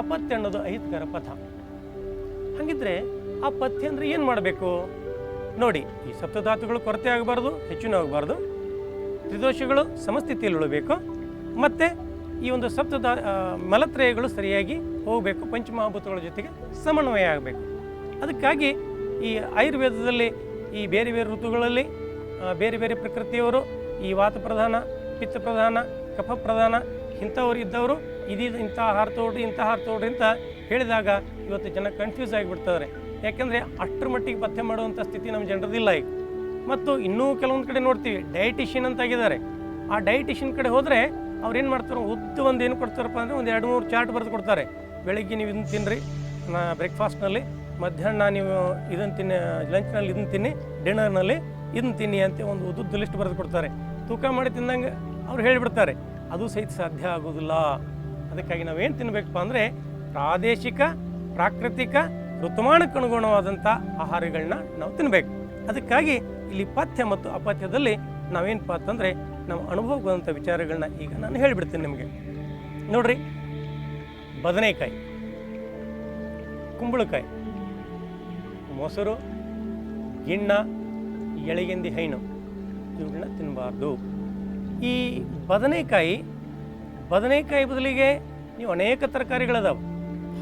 ಅಪಥ್ಯ ಅನ್ನೋದು ಅಹಿತಕರ ಪಥ. ಹಾಗಿದ್ರೆ ಆ ಪಥ್ಯ ಅಂದರೆ ಏನು ಮಾಡಬೇಕು? ನೋಡಿ, ಈ ಸಪ್ತಧಾತುಗಳು ಕೊರತೆ ಆಗಬಾರ್ದು, ಹೆಚ್ಚಿನ ಆಗಬಾರ್ದು. ತ್ರಿದೋಷಗಳು ಸಮಸ್ಥಿತಿಯಲ್ಲಿ ಉಳಬೇಕು. ಮತ್ತು ಈ ಒಂದು ಸಪ್ತದ ಮಲತ್ರಯಗಳು ಸರಿಯಾಗಿ ಹೋಗಬೇಕು, ಪಂಚಮಹಾಭೂತಗಳ ಜೊತೆಗೆ ಸಮನ್ವಯ ಆಗಬೇಕು. ಅದಕ್ಕಾಗಿ ಈ ಆಯುರ್ವೇದದಲ್ಲಿ, ಈ ಬೇರೆ ಬೇರೆ ಋತುಗಳಲ್ಲಿ ಬೇರೆ ಬೇರೆ ಪ್ರಕೃತಿಯವರು, ಈ ವಾತ ಪ್ರಧಾನ, ಪಿತ್ತ ಪ್ರಧಾನ, ಕಫ ಪ್ರಧಾನ, ಇಂಥವ್ರು ಇದ್ದವರು ಇದೀ ಇಂಥ ಆಹಾರ ತೋಡ್ರಿ, ಇಂಥ ಆಹಾರ ತೋಡ್ರಿ ಅಂತ ಹೇಳಿದಾಗ ಇವತ್ತು ಜನ ಕನ್ಫ್ಯೂಸ್ ಆಗಿಬಿಡ್ತಾರೆ. ಯಾಕೆಂದರೆ ಅಷ್ಟರ ಮಟ್ಟಿಗೆ ಪತ್ತೆ ಮಾಡುವಂಥ ಸ್ಥಿತಿ ನಮ್ಮ ಜನರದಿಲ್ಲ ಈಗ. ಮತ್ತು ಇನ್ನೂ ಕೆಲವೊಂದು ಕಡೆ ನೋಡ್ತೀವಿ ಡಯಟಿಷಿಯನ್ ಅಂತ ಆಗಿದ್ದಾರೆ. ಆ ಡಯಟಿಷಿಯನ್ ಕಡೆ ಹೋದರೆ ಅವ್ರು ಏನು ಮಾಡ್ತಾರೆ, ಉದ್ದ ಒಂದು ಏನು ಕೊಡ್ತಾರಪ್ಪ ಅಂದರೆ ಒಂದು ಎರಡು, ಮೂರು ಚಾರ್ಟ್ ಬರೆದು ಕೊಡ್ತಾರೆ. ಬೆಳಗ್ಗೆ ನೀವು ಇದನ್ನು ತಿನ್ನಿರಿ ನಾ ಬ್ರೇಕ್ಫಾಸ್ಟ್ನಲ್ಲಿ ಮಧ್ಯಾಹ್ನ ನೀವು ಇದನ್ನು ತಿನ್ನಿ ಲಂಚ್ನಲ್ಲಿ ಇದನ್ನು ತಿನ್ನಿ ಡಿನ್ನರ್ನಲ್ಲಿ ಇದನ್ನು ತಿನ್ನಿ ಅಂತ ಒಂದು ಉದ್ದುದ್ದು ಲಿಸ್ಟ್ ಬರೆದು ಕೊಡ್ತಾರೆ. ತೂಕ ಮಾಡಿ ತಿಂದಂಗೆ ಅವ್ರು ಹೇಳಿಬಿಡ್ತಾರೆ, ಅದು ಸಹಿತ ಸಾಧ್ಯ ಆಗೋದಿಲ್ಲ. ಅದಕ್ಕಾಗಿ ನಾವೇನು ತಿನ್ನಬೇಕಪ್ಪ ಅಂದರೆ ಪ್ರಾದೇಶಿಕ, ಪ್ರಾಕೃತಿಕ ಋತುಮಾನಕ್ಕೆ ಅನುಗುಣವಾದಂಥ ಆಹಾರಗಳನ್ನ ನಾವು ತಿನ್ನಬೇಕು ಅದಕ್ಕಾಗಿ ಇಲ್ಲಿ ಪಥ್ಯ ಮತ್ತು ಅಪಥ್ಯದಲ್ಲಿ ನಾವೇನಪ್ಪ ಅಂತಂದರೆ ನಮ್ಮ ಬಂದಂಥ ವಿಚಾರಗಳನ್ನ ಈಗ ನಾನು ಹೇಳಿಬಿಡ್ತೀನಿ ನಿಮಗೆ. ನೋಡ್ರಿ, ಬದನೆಕಾಯಿ, ಕುಂಬಳಕಾಯಿ, ಮೊಸರು, ಗಿಣ್ಣ, ಎಳೆಗೆಂದಿ ಹೈನು ಇವುಗಳನ್ನ ತಿನ್ನಬಾರ್ದು ಈ ಬದನೆಕಾಯಿ ಬದನೆಕಾಯಿ ಬದಲಿಗೆ ನೀವು ಅನೇಕ ತರಕಾರಿಗಳದಾವೆ.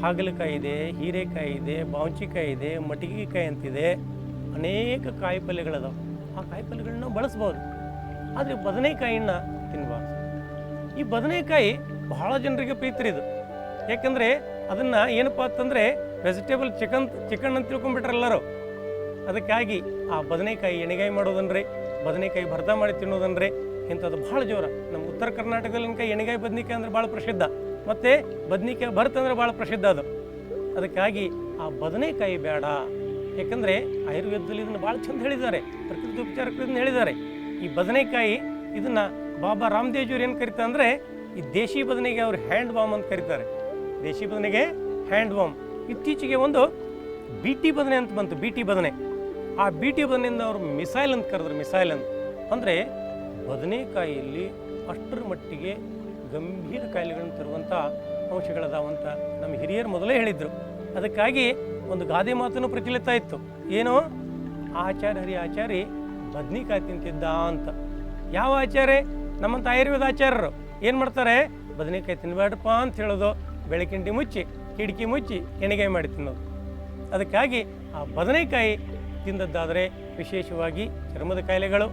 ಹಾಗಲಕಾಯಿ ಇದೆ ಹೀರೆಕಾಯಿ ಇದೆ ಬಾವಂಚಿಕಾಯಿ ಇದೆ ಮಟಗಿಕಾಯಿ ಅಂತಿದೆ. ಅನೇಕ ಕಾಯಿ ಪಲ್ಯಗಳದಾವೆ. ಆ ಕಾಯಿ ಪಲ್ಯಗಳನ್ನ ಬಳಸ್ಬೋದು. ಆದರೆ ಬದನೆಕಾಯಿನ ತಿನ್ನಬಾರ್ದು ಈ ಬದನೆಕಾಯಿ ಬಹಳ ಜನರಿಗೆ ಪ್ರೀತಿ ಇದು. ಯಾಕಂದರೆ ಅದನ್ನು ಏನಪ್ಪ ಅಂತಂದರೆ ವೆಜಿಟೇಬಲ್ ಚಿಕನ್ ಚಿಕನ್ ಅಂತ ತಿಳ್ಕೊಂಬಿಟ್ರೆ ಎಲ್ಲರೂ. ಅದಕ್ಕಾಗಿ ಆ ಬದನೆಕಾಯಿ ಎಣ್ಣೆಗಾಯಿ ಮಾಡೋದನ್ರಿ, ಬದನೆಕಾಯಿ ಭರ್ತಾ ಮಾಡಿ ತಿನ್ನೋದನ್ರಿ, ಇಂಥದ್ದು ಭಾಳ ಜೋರ. ನಮ್ಮ ಉತ್ತರ ಕರ್ನಾಟಕದಲ್ಲಿ ಎಣೆಗಾಯಿ ಬದ್ನಿಕಾಯಿ ಅಂದ್ರೆ ಭಾಳ ಪ್ರಸಿದ್ಧ. ಮತ್ತು ಬದ್ನಿಕಾಯಿ ಭರತ್ ಅಂದ್ರೆ ಭಾಳ ಪ್ರಸಿದ್ಧ ಅದು. ಅದಕ್ಕಾಗಿ ಆ ಬದನೆಕಾಯಿ ಬೇಡ. ಯಾಕಂದರೆ ಆಯುರ್ವೇದದಲ್ಲಿ ಇದನ್ನು ಭಾಳ ಚಂದ ಹೇಳಿದ್ದಾರೆ. ಪ್ರಕೃತಿ ಉಪಚಾರಕರಿಂದ ಹೇಳಿದ್ದಾರೆ. ಈ ಬದನೆಕಾಯಿ ಇದನ್ನು ಬಾಬಾ ರಾಮದೇವ್ಜಿಯವ್ರು ಏನು ಕರಿತಾ ಅಂದರೆ, ಈ ದೇಶಿ ಬದನೆಗೆ ಅವ್ರು ಹ್ಯಾಂಡ್ ಬಾಮ್ ಅಂತ ಕರೀತಾರೆ. ದೇಶಿ ಬದನೆಗೆ ಹ್ಯಾಂಡ್ ಬಾಮ್ ಇತ್ತೀಚೆಗೆ ಒಂದು ಬಿ ಟಿ ಬದನೆ ಅಂತ ಬಂತು, ಬಿ ಟಿ ಬದನೆ. ಆ ಬಿ ಟಿ ಬದನೆಯಿಂದ ಅವರು ಮಿಸೈಲ್ ಅಂತ ಕರೆದ್ರು, ಮಿಸೈಲ್ ಅಂತ. ಅಂದರೆ ಬದನೆಕಾಯಿಯಲ್ಲಿ ಅಷ್ಟರ ಮಟ್ಟಿಗೆ ಗಂಭೀರ ಕಾಯಿಲೆಗಳನ್ನು ತರುವಂಥ ಅಂಶಗಳದಾವಂತ ನಮ್ಮ ಹಿರಿಯರು ಮೊದಲೇ ಹೇಳಿದರು. ಅದಕ್ಕಾಗಿ ಒಂದು ಗಾದೆ ಮಾತನ್ನು ಪ್ರಚಲಿತ ಇತ್ತು. ಏನು? ಆಚಾರ್ಯ ಹರಿ ಆಚಾರಿ ಬದ್ನಿಕಾಯಿ ತಿಂತಿದ್ದ ಅಂತ. ಯಾವ ಆಚಾರ್ಯ? ನಮ್ಮಂಥ ಆಯುರ್ವೇದ ಆಚಾರ್ಯರು. ಏನು ಮಾಡ್ತಾರೆ? ಬದನೆಕಾಯಿ ತಿನ್ನಬೇಡಪ್ಪ ಅಂತ ಹೇಳೋದು. ಬೆಳಕಿಂಡಿ ಮುಚ್ಚಿ, ಕಿಟಕಿ ಮುಚ್ಚಿ ಎಣಿಗೆ ಮಾಡಿ ತಿನ್ನೋದು. ಅದಕ್ಕಾಗಿ ಆ ಬದನೆಕಾಯಿ ತಿಂದದ್ದಾದರೆ ವಿಶೇಷವಾಗಿ ಚರ್ಮದ ಕಾಯಿಲೆಗಳು,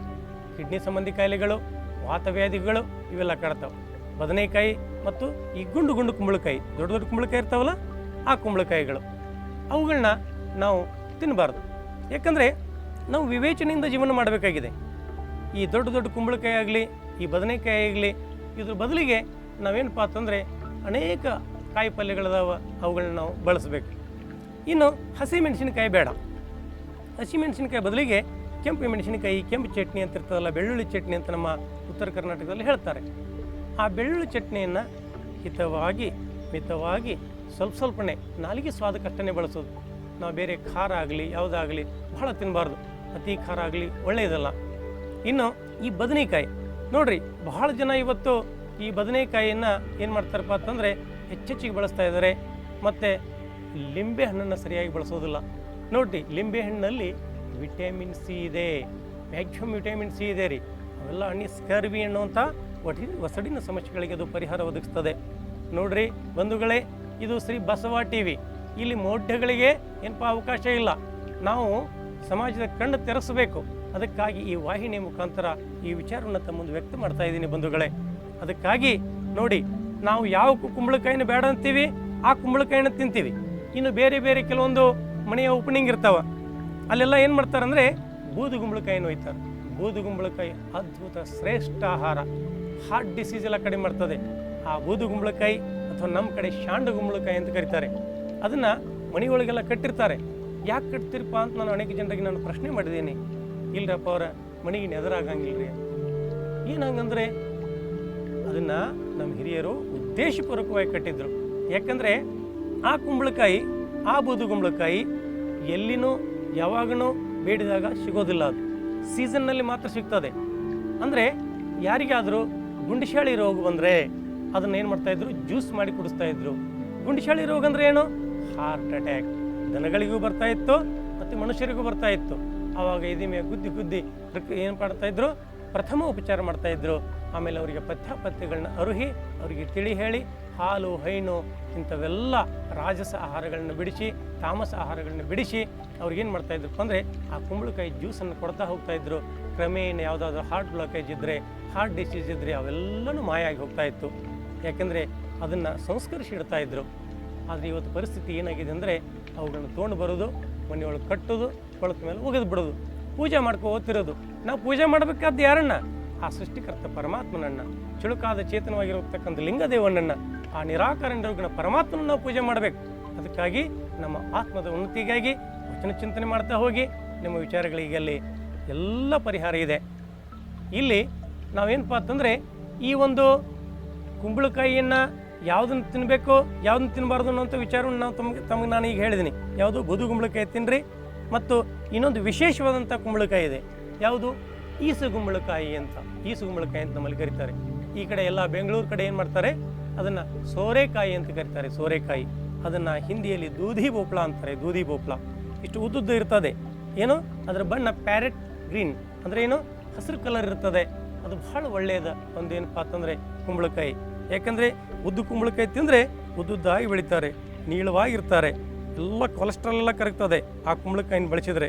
ಕಿಡ್ನಿ ಸಂಬಂಧಿ ಕಾಯಿಲೆಗಳು, ವಾತವ್ಯಾಧಿಗಳು ಇವೆಲ್ಲ ಕಾಡ್ತಾವೆ ಬದನೆಕಾಯಿ ಮತ್ತು ಈ ಗುಂಡು ಗುಂಡು ಕುಂಬಳಕಾಯಿ, ದೊಡ್ಡ ದೊಡ್ಡ ಕುಂಬಳಕಾಯಿ ಇರ್ತಾವಲ್ಲ, ಆ ಕುಂಬಳಕಾಯಿಗಳು. ಅವುಗಳನ್ನ ನಾವು ತಿನ್ನಬಾರ್ದು ಯಾಕಂದರೆ ನಾವು ವಿವೇಚನೆಯಿಂದ ಜೀವನ ಮಾಡಬೇಕಾಗಿದೆ. ಈ ದೊಡ್ಡ ದೊಡ್ಡ ಕುಂಬಳಕಾಯಿ ಆಗಲಿ, ಈ ಬದನೆಕಾಯಿ ಆಗಲಿ, ಇದ್ರ ಬದಲಿಗೆ ನಾವೇನಪ್ಪ ಅಂತಂದರೆ ಅನೇಕ ಕಾಯಿ ಪಲ್ಯಗಳದಾವ ಅವುಗಳನ್ನ ನಾವು ಬಳಸಬೇಕು. ಇನ್ನು ಹಸಿ ಮೆಣಸಿನಕಾಯಿ ಬೇಡ. ಹಸಿ ಮೆಣಸಿನಕಾಯಿ ಬದಲಿಗೆ ಕೆಂಪು ಮೆಣಸಿನಕಾಯಿ, ಕೆಂಪು ಚಟ್ನಿ ಅಂತ ಇರ್ತದಲ್ಲ, ಬೆಳ್ಳುಳ್ಳಿ ಚಟ್ನಿ ಅಂತ ನಮ್ಮ ಉತ್ತರ ಕರ್ನಾಟಕದಲ್ಲಿ ಹೇಳ್ತಾರೆ. ಆ ಬೆಳ್ಳುಳ್ಳಿ ಚಟ್ನಿಯನ್ನು ಹಿತವಾಗಿ, ಮಿತವಾಗಿ, ಸ್ವಲ್ಪ ಸ್ವಲ್ಪನೇ ನಾಲಿಗೆ ಸ್ವಾದಕ್ಕಷ್ಟೇ ಬಳಸೋದು. ನಾವು ಬೇರೆ ಖಾರ ಆಗಲಿ, ಯಾವುದಾಗಲಿ ಬಹಳ ತಿನ್ನಬಾರ್ದು ಅತಿ ಖಾರ ಆಗಲಿ ಒಳ್ಳೆಯದಲ್ಲ. ಇನ್ನು ಈ ಬದನೆಕಾಯಿ, ನೋಡಿರಿ ಬಹಳ ಜನ ಇವತ್ತು ಈ ಬದನೆಕಾಯಿಯನ್ನು ಏನು ಮಾಡ್ತಾರಪ್ಪ ಅಂತಂದರೆ ಹೆಚ್ಚೆಚ್ಚಿಗೆ ಬಳಸ್ತಾ ಇದ್ದಾರೆ ಮತ್ತು ಲಿಂಬೆ ಹಣ್ಣನ್ನು ಸರಿಯಾಗಿ ಬಳಸೋದಿಲ್ಲ. ನೋಡಿರಿ ಲಿಂಬೆ ಹಣ್ಣಲ್ಲಿ ವಿಟಮಿನ್ ಸಿ ಇದೆ. ಮ್ಯಾಕ್ಸಿಮಮ್ ವಿಟಮಿನ್ ಸಿ ಇದೆ ರೀ. ಅವೆಲ್ಲ ಹಣ್ಣಿ ಸ್ಕರ್ವಿ ಅನ್ನುವಂಥ ಒಟಿ ಒಸಡಿನ ಸಮಸ್ಯೆಗಳಿಗೆ ಅದು ಪರಿಹಾರ ಒದಗಿಸ್ತದೆ. ನೋಡ್ರಿ ಬಂಧುಗಳೇ, ಇದು ಶ್ರೀ ಬಸವ ಟಿ ವಿ. ಇಲ್ಲಿ ಮೌಢ್ಯಗಳಿಗೆ ಏನಪ್ಪ ಅವಕಾಶ ಇಲ್ಲ. ನಾವು ಸಮಾಜದ ಕಣ್ಣು ತೆರೆಸಬೇಕು. ಅದಕ್ಕಾಗಿ ಈ ವಾಹಿನಿ ಮುಖಾಂತರ ಈ ವಿಚಾರವನ್ನು ತಮ್ಮ ಮುಂದೆ ವ್ಯಕ್ತ ಮಾಡ್ತಾ ಇದ್ದೀನಿ ಬಂಧುಗಳೇ. ಅದಕ್ಕಾಗಿ ನೋಡಿ, ನಾವು ಯಾವ ಕುಂಬಳಕಾಯಿನ ಬೇಡ ಅಂತೀವಿ, ಆ ಕುಂಬಳಕಾಯಿನ ತಿಂತೀವಿ. ಇನ್ನು ಬೇರೆ ಬೇರೆ ಕೆಲವೊಂದು ಮನೆಯ ಓಪನಿಂಗ್ ಇರ್ತಾವ. ಅಲ್ಲೆಲ್ಲ ಏನು ಮಾಡ್ತಾರಂದ್ರೆ, ಬೂದು ಗುಂಬಳಕಾಯಿನ ಒಯ್ತಾರೆ. ಬೂದು ಅದ್ಭುತ, ಶ್ರೇಷ್ಠ ಆಹಾರ. ಹಾರ್ಟ್ ಡಿಸೀಸ್ ಎಲ್ಲ ಕಡಿಮೆ ಮಾಡ್ತದೆ. ಆ ಬೂದು ಗುಂಬಳಕಾಯಿ ಅಥವಾ ನಮ್ಮ ಕಡೆ ಶಾಂಡ ಗುಂಬಳಕಾಯಿ ಅಂತ ಕರೀತಾರೆ. ಅದನ್ನು ಮನೆಯೊಳಗೆಲ್ಲ ಕಟ್ಟಿರ್ತಾರೆ. ಯಾಕೆ ಕಟ್ತಿರಪ್ಪ ಅಂತ ನಾನು ಅನೇಕ ಜನರಿಗೆ ನಾನು ಪ್ರಶ್ನೆ ಮಾಡಿದ್ದೀನಿ. ಇಲ್ಲರಪ್ಪ ಅವರ ಮನೆಗೆ ನೆದರಾಗಂಗಿಲ್ಲ ರೀ ಏನಂಗಂದ್ರೆ ಅದನ್ನು ನಮ್ಮ ಹಿರಿಯರು ಉದ್ದೇಶಪೂರ್ವಕವಾಗಿ ಕಟ್ಟಿದ್ರು. ಯಾಕಂದರೆ ಆ ಕುಂಬಳಕಾಯಿ, ಆ ಬೂದು ಕುಂಬಳಕಾಯಿ ಎಲ್ಲಿನೂ ಯಾವಾಗನೂ ಬೇಡಿದಾಗ ಸಿಗೋದಿಲ್ಲ ಅದು. ಸೀಸನ್ನಲ್ಲಿ ಮಾತ್ರ ಸಿಗ್ತದೆ. ಅಂದರೆ ಯಾರಿಗಾದರೂ ಗುಂಡಿಶಾಳಿ ರೋಗ ಬಂದರೆ ಅದನ್ನು ಏನು ಮಾಡ್ತಾ ಇದ್ರು? ಜ್ಯೂಸ್ ಮಾಡಿ ಕುಡಿಸ್ತಾ ಇದ್ರು. ಗುಂಡಿಶಾಳಿ ರೋಗ ಅಂದರೆ ಏನು? Heart attack. ದನಗಳಿಗೂ ಬರ್ತಾ ಇತ್ತು, ಮತ್ತು ಮನುಷ್ಯರಿಗೂ ಬರ್ತಾ ಇತ್ತು. ಆವಾಗ ಇದೇ ಮೇಲೆ ಗುದ್ದಿ ಗುದ್ದಿ ಏನು ಮಾಡ್ತಾ ಇದ್ರು? ಪ್ರಥಮ ಉಪಚಾರ ಮಾಡ್ತಾ ಇದ್ರು. ಆಮೇಲೆ ಅವರಿಗೆ ಪಥ್ಯಾಪಥ್ಯಗಳನ್ನ ಅರುಹಿ, ಅವರಿಗೆ ತಿಳಿ ಹೇಳಿ ಹಾಲು, ಹೈನು ಇಂಥವೆಲ್ಲ ರಾಜಸ ಆಹಾರಗಳನ್ನು ಬಿಡಿಸಿ, ತಾಮಸ ಆಹಾರಗಳನ್ನು ಬಿಡಿಸಿ ಅವ್ರಿಗೇನು ಮಾಡ್ತಾ ಇದ್ರಪ್ಪ ಅಂದರೆ ಆ ಕುಂಬಳಕಾಯಿ ಜ್ಯೂಸನ್ನು ಕೊಡ್ತಾ ಹೋಗ್ತಾ ಇದ್ರು. ಕ್ರಮೇಣ ಯಾವುದಾದ್ರೂ ಹಾರ್ಟ್ ಬ್ಲಾಕೇಜ್ ಇದ್ದರೆ ಹಾರ್ಟ್ ಡಿಸೀಸ್ ಇದ್ದರೆ ಅವೆಲ್ಲನೂ ಮಾಯ ಆಗಿ ಹೋಗ್ತಾ ಇತ್ತು. ಯಾಕೆಂದರೆ ಅದನ್ನು ಸಂಸ್ಕರಿಸಿ ಇಡ್ತಾಯಿದ್ರು ಆದರೆ ಇವತ್ತು ಪರಿಸ್ಥಿತಿ ಏನಾಗಿದೆ ಅಂದರೆ ಅವುಗಳನ್ನು ತೊಗೊಂಡು ಬರೋದು, ಮನೆಯೊಳಗೆ ಕಟ್ಟೋದು ಕೊಳತ ಮೇಲೆ ಒಗೆದು ಬಿಡೋದು ಪೂಜೆ ಮಾಡ್ಕೊ ಓದ್ತಿರೋದು. ನಾವು ಪೂಜೆ ಮಾಡಬೇಕಾದ್ದು ಯಾರನ್ನ? ಆ ಸೃಷ್ಟಿಕರ್ತ ಪರಮಾತ್ಮನನ್ನ, ಚುಳುಕಾದ ಚೇತನವಾಗಿರತಕ್ಕಂಥ ಲಿಂಗದೇವನನ್ನ, ಆ ನಿರಾಕಾರ ನಿರೋಗಣ ಪರಮಾತ್ಮನ ನಾವು ಪೂಜೆ ಮಾಡಬೇಕು. ಅದಕ್ಕಾಗಿ ನಮ್ಮ ಆತ್ಮದ ಉನ್ನತಿಗಾಗಿ ವಚನ ಚಿಂತನೆ ಮಾಡ್ತಾ ಹೋಗಿ, ನಿಮ್ಮ ವಿಚಾರಗಳಿಗೆ ಅಲ್ಲಿ ಎಲ್ಲ ಪರಿಹಾರ ಇದೆ. ಇಲ್ಲಿ ನಾವೇನಪ್ಪ ಅಂತಂದರೆ, ಈ ಒಂದು ಕುಂಬಳಕಾಯಿಯನ್ನು ಯಾವುದನ್ನು ತಿನ್ನಬೇಕು ಯಾವುದನ್ನು ತಿನ್ನಬಾರ್ದು ಅನ್ನೋಂಥ ವಿಚಾರವನ್ನು ನಾವು ತಮಗೆ ತಮಗೆ ನಾನು ಈಗ ಹೇಳಿದ್ದೀನಿ ಯಾವುದು ಬದು ಕುಂಬಳಕಾಯಿ ತಿನ್ನಿರಿ ಮತ್ತು ಇನ್ನೊಂದು ವಿಶೇಷವಾದಂಥ ಕುಂಬಳಕಾಯಿ ಇದೆ. ಯಾವುದು? ಈಸು ಕುಂಬಳಕಾಯಿ ಅಂತ ಈಸು ಕುಂಬಳಕಾಯಿ ಅಂತ ನಮ್ಮಲ್ಲಿ ಕರೀತಾರೆ. ಈ ಕಡೆ ಎಲ್ಲ ಬೆಂಗಳೂರು ಕಡೆ ಏನು ಮಾಡ್ತಾರೆ? ಅದನ್ನು ಸೋರೆಕಾಯಿ ಅಂತ ಕರೀತಾರೆ, ಸೋರೆಕಾಯಿ. ಅದನ್ನು ಹಿಂದಿಯಲ್ಲಿ ದೂಧಿ ಬೋಪ್ಳ ಅಂತಾರೆ, ದೂಧಿ ಬೋಪ್ಳ ಇಷ್ಟು ಉದ್ದುದ್ದು ಇರ್ತದೆ. ಏನು? ಅದರ ಬಣ್ಣ ಪ್ಯಾರೆಟ್ ಗ್ರೀನ್. ಅಂದರೆ ಏನು? ಹಸಿರು ಕಲರ್ ಇರ್ತದೆ. ಅದು ಬಹಳ ಒಳ್ಳೆಯದ ಒಂದು ಏನಪ್ಪ ಅಂತಂದರೆ ಕುಂಬಳಕಾಯಿ. ಯಾಕಂದರೆ ಉದ್ದು ಕುಂಬಳಕಾಯಿ ತಿಂದರೆ ಉದ್ದುದ್ದಾಗಿ ಬೆಳಿತಾರೆ, ನೀಳವಾಗಿರ್ತಾರೆ. ಎಲ್ಲ ಕೊಲೆಸ್ಟ್ರಾಲ್ ಎಲ್ಲ ಕರಗ್ತದೆ ಆ ಕುಂಬಳಕಾಯಿನ ಬಳಸಿದರೆ.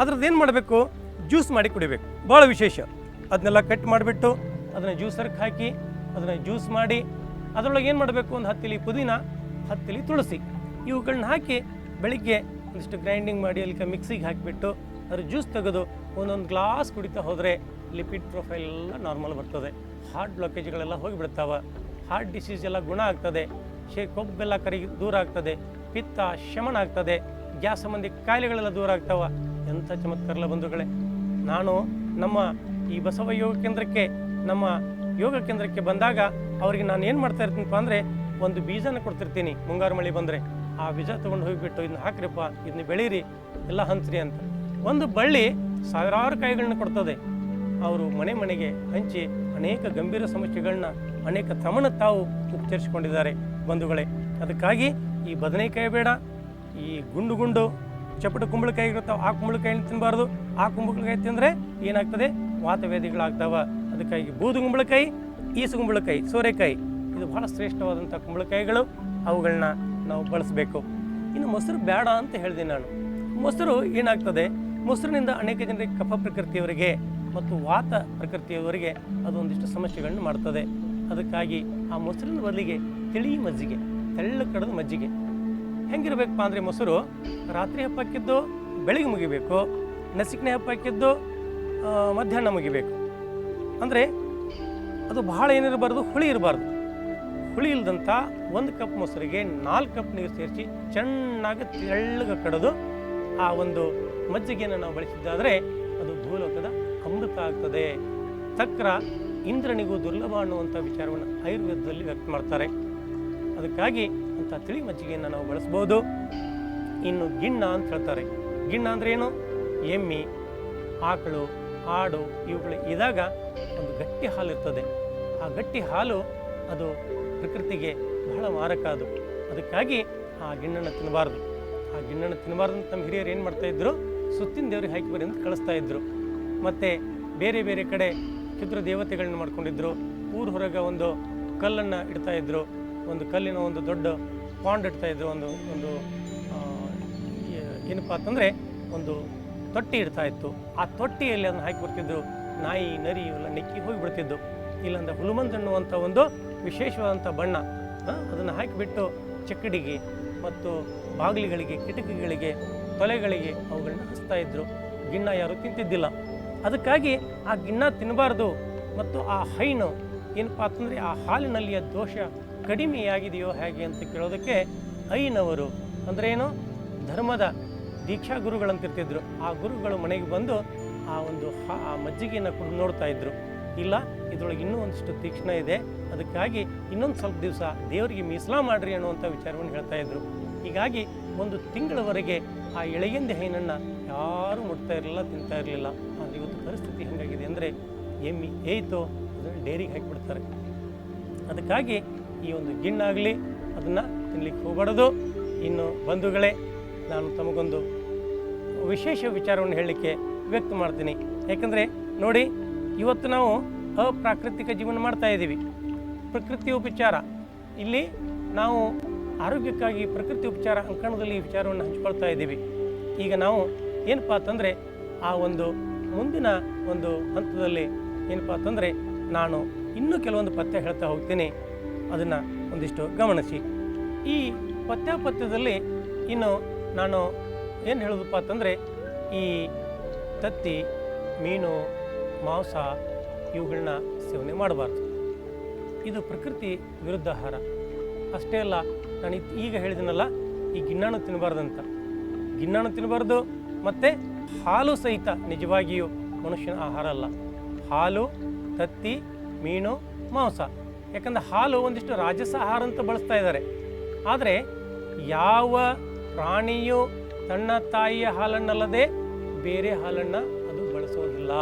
ಅದ್ರದ್ದು ಏನು ಮಾಡಬೇಕು? ಜ್ಯೂಸ್ ಮಾಡಿ ಕುಡಿಬೇಕು. ಭಾಳ ವಿಶೇಷ. ಅದನ್ನೆಲ್ಲ ಕಟ್ ಮಾಡಿಬಿಟ್ಟು ಅದನ್ನು ಜ್ಯೂಸರ್ಗೆ ಹಾಕಿ ಅದನ್ನು ಜ್ಯೂಸ್ ಮಾಡಿ ಅದರೊಳಗೆ ಏನು ಮಾಡಬೇಕು? ಒಂದು ಹತ್ತಿಲಿ ಪುದೀನ ಹತ್ತಿಲಿ ತುಳಸಿ. ಇವುಗಳನ್ನ ಹಾಕಿ ಬೆಳಿಗ್ಗೆ ಒಂದಿಷ್ಟು ಗ್ರೈಂಡಿಂಗ್ ಮಾಡಿ ಅಲ್ಲಿ ಮಿಕ್ಸಿಗೆ ಹಾಕಿಬಿಟ್ಟು ಅದ್ರ ಜ್ಯೂಸ್ ತೆಗೆದು ಒಂದೊಂದು ಗ್ಲಾಸ್ ಕುಡಿತಾ ಹೋದರೆ ಲಿಪಿಡ್ ಪ್ರೊಫೈಲ್ ಎಲ್ಲ ನಾರ್ಮಲ್ ಬರ್ತದೆ. ಹಾರ್ಟ್ ಬ್ಲಾಕೇಜ್ಗಳೆಲ್ಲ ಹೋಗಿಬಿಡ್ತಾವೆ. ಹಾರ್ಟ್ ಡಿಸೀಸ್ ಎಲ್ಲ ಗುಣ ಆಗ್ತದೆ. ಶೇ, ಕೊಬ್ಬೆಲ್ಲ ಕರಗಿ ದೂರ ಆಗ್ತದೆ. ಪಿತ್ತ ಶಮನ ಆಗ್ತದೆ. ಗ್ಯಾಸ್ ಸಂಬಂಧಿ ಕಾಯಿಲೆಗಳೆಲ್ಲ ದೂರ ಆಗ್ತಾವೆ. ಎಂಥ ಚಮತ್ಕಾರಲ್ಲ ಬಂಧುಗಳೇ. ನಾನು ನಮ್ಮ ಈ ಬಸವ ಯೋಗ ಕೇಂದ್ರಕ್ಕೆ, ನಮ್ಮ ಯೋಗ ಕೇಂದ್ರಕ್ಕೆ ಬಂದಾಗ ಅವರಿಗೆ ನಾನು ಏನು ಮಾಡ್ತಾ ಇರ್ತೀನಪ್ಪ ಅಂದರೆ ಒಂದು ಬೀಜನ ಕೊಡ್ತಿರ್ತೀನಿ. ಮುಂಗಾರು ಮಳೆ ಬಂದರೆ. ಆ ಬೀಜ ತೊಗೊಂಡು ಹೋಗಿಬಿಟ್ಟು ಇದನ್ನ ಹಾಕ್ರಿಪ್ಪ ಇದನ್ನ ಬೆಳೀರಿ, ಎಲ್ಲ ಹಂಚ್ರಿ ಅಂತ. ಒಂದು ಬಳ್ಳಿ ಸಾವಿರಾರು ಕಾಯಿಗಳನ್ನ ಕೊಡ್ತದೆ. ಅವರು ಮನೆ ಮನೆಗೆ ಹಂಚಿ ಅನೇಕ ಗಂಭೀರ ಸಮಸ್ಯೆಗಳನ್ನ ಅನೇಕ ತಮನ ತಾವು ಉಪಚರಿಸಿಕೊಂಡಿದ್ದಾರೆ ಬಂಧುಗಳೇ. ಅದಕ್ಕಾಗಿ ಈ ಬದನೆಕಾಯಿ ಬೇಡ, ಈ ಗುಂಡು ಗುಂಡು ಚಪಟ ಕುಂಬಳಕಾಯಿ ಇರ್ತಾವೆ ಆ ಕುಂಬಳಕಾಯಿನ ತಿನ್ನಬಾರ್ದು ಆ ಕುಂಬಳಕಾಯಿ ತಿಂದರೆ ಏನಾಗ್ತದೆ? ವಾತವೇದಿಗಳಾಗ್ತಾವ ಅದಕ್ಕಾಗಿ ಬೂದು ಕುಂಬಳಕಾಯಿ, ಈಸು ಕುಂಬಳಕಾಯಿ, ಸೋರೆಕಾಯಿ. ಇದು ಭಾಳ ಶ್ರೇಷ್ಠವಾದಂಥ ಕುಂಬಳಕಾಯಿಗಳು. ಅವುಗಳನ್ನ ನಾವು ಬಳಸಬೇಕು. ಇನ್ನು ಮೊಸರು ಬೇಡ ಅಂತ ಹೇಳಿದೆ ನಾನು. ಮೊಸರು ಏನಾಗ್ತದೆ? ಮೊಸರಿನಿಂದ ಅನೇಕ ಜನರಿಗೆ ಕಫ ಪ್ರಕೃತಿಯವರಿಗೆ ಮತ್ತು ವಾತ ಪ್ರಕೃತಿಯವರಿಗೆ ಅದು ಒಂದಿಷ್ಟು ಸಮಸ್ಯೆಗಳನ್ನು ಮಾಡ್ತದೆ. ಅದಕ್ಕಾಗಿ ಆ ಮೊಸರಿನ ಬದಲಿಗೆ ತಿಳಿ ಮಜ್ಜಿಗೆ, ತೆಳ್ಳು ಕಡದ ಮಜ್ಜಿಗೆ. ಹೆಂಗಿರಬೇಕಪ್ಪ ಅಂದರೆ ಮೊಸರು ರಾತ್ರಿ ಹಬ್ಬಕ್ಕಿದ್ದು ಬೆಳಿಗ್ಗೆ ಮುಗಿಬೇಕು. ನಸಿಕಿನ ಹಪ್ಪಕ್ಕಿದ್ದು ಮಧ್ಯಾಹ್ನ ಮುಗಿಬೇಕು ಅಂದರೆ ಅದು ಬಹಳ ಏನಿರಬಾರ್ದು, ಹುಳಿ ಇರಬಾರ್ದು. ಹುಳಿ ಇಲ್ಲದಂಥ ಒಂದು ಕಪ್ ಮೊಸರಿಗೆ ನಾಲ್ಕು ಕಪ್ ನೀರು ಸೇರಿಸಿ ಚೆನ್ನಾಗಿ ತೆಳ್ಳಗೆ ಕಡಿದು ಆ ಒಂದು ಮಜ್ಜಿಗೆಯನ್ನು ನಾವು ಬಳಸಿದ್ದಾದರೆ ಅದು ಭೂಲೋಕದ ಅಮೃತ ಆಗ್ತದೆ. ಚಕ್ರ ಇಂದ್ರನಿಗೂ ದುರ್ಲಭ ಅನ್ನುವಂಥ ವಿಚಾರವನ್ನು ಆಯುರ್ವೇದದಲ್ಲಿ ವ್ಯಕ್ತ ಮಾಡ್ತಾರೆ. ಅದಕ್ಕಾಗಿ ಅಂಥ ತಿಳಿ ಮಜ್ಜಿಗೆಯನ್ನು ನಾವು ಬಳಸ್ಬೋದು. ಇನ್ನು ಗಿಣ್ಣ ಅಂತ ಹೇಳ್ತಾರೆ. ಗಿಣ್ಣ ಅಂದರೆ ಏನು? ಎಮ್ಮಿ, ಆಕಳು, ಆಡು ಇವುಗಳು ಇದ್ದಾಗ ಒಂದು ಗಟ್ಟಿ ಹಾಲು ಇರ್ತದೆ. ಆ ಗಟ್ಟಿ ಹಾಲು ಅದು ಪ್ರಕೃತಿಗೆ ಬಹಳ ಮಾರಕ ಅದು ಅದಕ್ಕಾಗಿ ಆ ಗಿಣ್ಣನ್ನು ತಿನ್ನಬಾರ್ದು. ಆ ಗಿಣ್ಣನ್ನು ತಿನ್ನಬಾರ್ದು ಅಂತ ನಮ್ಮ ಹಿರಿಯರು ಏನು ಮಾಡ್ತಾ ಇದ್ರು? ಸುತ್ತಿನ ದೇವ್ರಿಗೆ ಹಾಕಿ ಬರೀ ಅಂತ ಕಳಿಸ್ತಾ ಇದ್ರು. ಮತ್ತು ಬೇರೆ ಬೇರೆ ಕಡೆ ಕ್ಷುದ್ರ ದೇವತೆಗಳನ್ನ ಮಾಡ್ಕೊಂಡಿದ್ರು. ಊರ ಹೊರಗೆ ಒಂದು ಕಲ್ಲನ್ನು ಇಡ್ತಾ ಇದ್ರು. ಒಂದು ಕಲ್ಲಿನ ಒಂದು ದೊಡ್ಡ ಪಾಂಡ್ ಇಡ್ತಾ ಇದ್ರು. ಒಂದು ಒಂದು ಏನಪ್ಪ ಅಂತಂದರೆ ಒಂದು ತೊಟ್ಟಿ ಇಡ್ತಾ ಇತ್ತು. ಆ ತೊಟ್ಟಿಯಲ್ಲಿ ಅದನ್ನು ಹಾಕಿ ಬರ್ತಿದ್ರು ನಾಯಿ, ನರಿ ಇವೆಲ್ಲ ನೆಕ್ಕಿ ಹೋಗಿ ಬಿಡ್ತಿದ್ದು ಇಲ್ಲಾಂದ್ರೆ ಹುಲುಮಂದ್ ಅನ್ನುವಂಥ ಒಂದು ವಿಶೇಷವಾದಂಥ ಬಣ್ಣ ಅದನ್ನು ಹಾಕಿಬಿಟ್ಟು ಚಕ್ಕಡಿಗೆ ಮತ್ತು ಬಾಗಿಲಿಗಳಿಗೆ, ಕಿಟಕಿಗಳಿಗೆ, ತೊಲೆಗಳಿಗೆ ಅವುಗಳನ್ನ ಹಚ್ತಾ ಇದ್ದರು ಗಿಣ್ಣ ಯಾರು ತಿಂತಿದ್ದಿಲ್ಲ. ಅದಕ್ಕಾಗಿ ಆ ಗಿಣ್ಣ ತಿನ್ನಬಾರ್ದು ಮತ್ತು ಆ ಹೈನು ಏನಪ್ಪ ಅಂತಂದರೆ ಆ ಹಾಲಿನಲ್ಲಿಯ ದೋಷ ಕಡಿಮೆಯಾಗಿದೆಯೋ ಹೇಗೆ ಅಂತ ಕೇಳೋದಕ್ಕೆ ಐನವರು ಅಂದ್ರೇನು ಧರ್ಮದ ದೀಕ್ಷಾ ಗುರುಗಳಂತಿರ್ತಿದ್ರು ಆ ಗುರುಗಳು ಮನೆಗೆ ಬಂದು ಆ ಒಂದು ಆ ಮಜ್ಜಿಗೆಯನ್ನು ಕುಡಿದು ನೋಡ್ತಾ ಇದ್ರು. ಇಲ್ಲ, ಇದರೊಳಗೆ ಇನ್ನೂ ಒಂದಿಷ್ಟು ತೀಕ್ಷ್ಣ ಇದೆ. ಅದಕ್ಕಾಗಿ ಇನ್ನೊಂದು ಸ್ವಲ್ಪ ದಿವಸ ದೇವರಿಗೆ ಮೀಸಲಾ ಮಾಡ್ರಿ ಅನ್ನುವಂಥ ವಿಚಾರವನ್ನು ಹೇಳ್ತಾ ಇದ್ರು. ಹೀಗಾಗಿ ಒಂದು ತಿಂಗಳವರೆಗೆ ಆ ಎಳೆಯಿಂದ ಹೈನನ್ನು ಯಾರೂ ಮುಟ್ತಾ ಇರಲಿಲ್ಲ, ತಿಂತಾ ಇರಲಿಲ್ಲ. ಆದರೆ ಇವತ್ತು ಪರಿಸ್ಥಿತಿ ಹೆಂಗಾಗಿದೆ ಅಂದರೆ ಎಮ್ಮಿ ಏಯ್ತು ಅದನ್ನು ಡೈರಿಗೆ ಹಾಕಿಬಿಡ್ತಾರೆ. ಅದಕ್ಕಾಗಿ ಈ ಒಂದು ಗಿಣ್ಣಾಗಲಿ, ಅದನ್ನು ತಿನ್ನಲಿಕ್ಕೆ ಹೋಗಬಾರ್ದು. ಇನ್ನು ಬಂಧುಗಳೇ, ನಾನು ತಮಗೊಂದು ವಿಶೇಷ ವಿಚಾರವನ್ನು ಹೇಳಲಿಕ್ಕೆ ವ್ಯಕ್ತ ಮಾಡ್ತೀನಿ. ಯಾಕಂದರೆ ನೋಡಿ, ಇವತ್ತು ನಾವು ಅಪ್ರಾಕೃತಿಕ ಜೀವನ ಮಾಡ್ತಾ ಇದ್ದೀವಿ. ಪ್ರಕೃತಿ ಉಪಚಾರ. ಇಲ್ಲಿ ನಾವು ಆರೋಗ್ಯಕ್ಕಾಗಿ ಪ್ರಕೃತಿ ಉಪಚಾರ ಅಂಕಣದಲ್ಲಿ ಈ ವಿಚಾರವನ್ನು ಹಂಚ್ಕೊಳ್ತಾ ಇದ್ದೀವಿ. ಈಗ ನಾವು ಏನಪ್ಪ ಅಂತಂದರೆ, ಆ ಒಂದು ಮುಂದಿನ ಒಂದು ಹಂತದಲ್ಲಿ ಏನಪ್ಪ ಅಂತಂದರೆ, ನಾನು ಇನ್ನೂ ಕೆಲವೊಂದು ಪಥ್ಯ ಹೇಳ್ತಾ ಹೋಗ್ತೀನಿ. ಅದನ್ನು ಒಂದಿಷ್ಟು ಗಮನಿಸಿ. ಈ ಪಥ್ಯಾಪಥ್ಯದಲ್ಲಿ ಇನ್ನು ನಾನು ಏನು ಹೇಳೋದಪ್ಪ ಅಂತಂದರೆ, ಈ ತತ್ತಿ, ಮೀನು, ಮಾಂಸ ಇವುಗಳನ್ನ ಸೇವನೆ ಮಾಡಬಾರ್ದು. ಇದು ಪ್ರಕೃತಿ ವಿರುದ್ಧ ಆಹಾರ. ಅಷ್ಟೇ ಅಲ್ಲ, ನಾನು ಈಗ ಹೇಳಿದನಲ್ಲ, ಈ ಗಿಣ್ಣಾಣು ತಿನ್ನಬಾರ್ದಂತ ಗಿಣ್ಣಾಣು ತಿನ್ನಬಾರ್ದು ಮತ್ತು ಹಾಲು ಸಹಿತ ನಿಜವಾಗಿಯೂ ಮನುಷ್ಯನ ಆಹಾರ ಅಲ್ಲ. ಹಾಲು, ತತ್ತಿ, ಮೀನು, ಮಾಂಸ. ಯಾಕಂದ್ರೆ ಹಾಲು ಒಂದಿಷ್ಟು ರಾಜಸ ಆಹಾರ ಅಂತ ಬಳಸ್ತಾ ಇದ್ದಾರೆ. ಆದರೆ ಯಾವ ಪ್ರಾಣಿಯು ತನ್ನ ತಾಯಿಯ ಹಾಲನ್ನಲ್ಲದೆ ಬೇರೆ ಹಾಲನ್ನು ಅದು ಬಳಸೋದಿಲ್ಲ.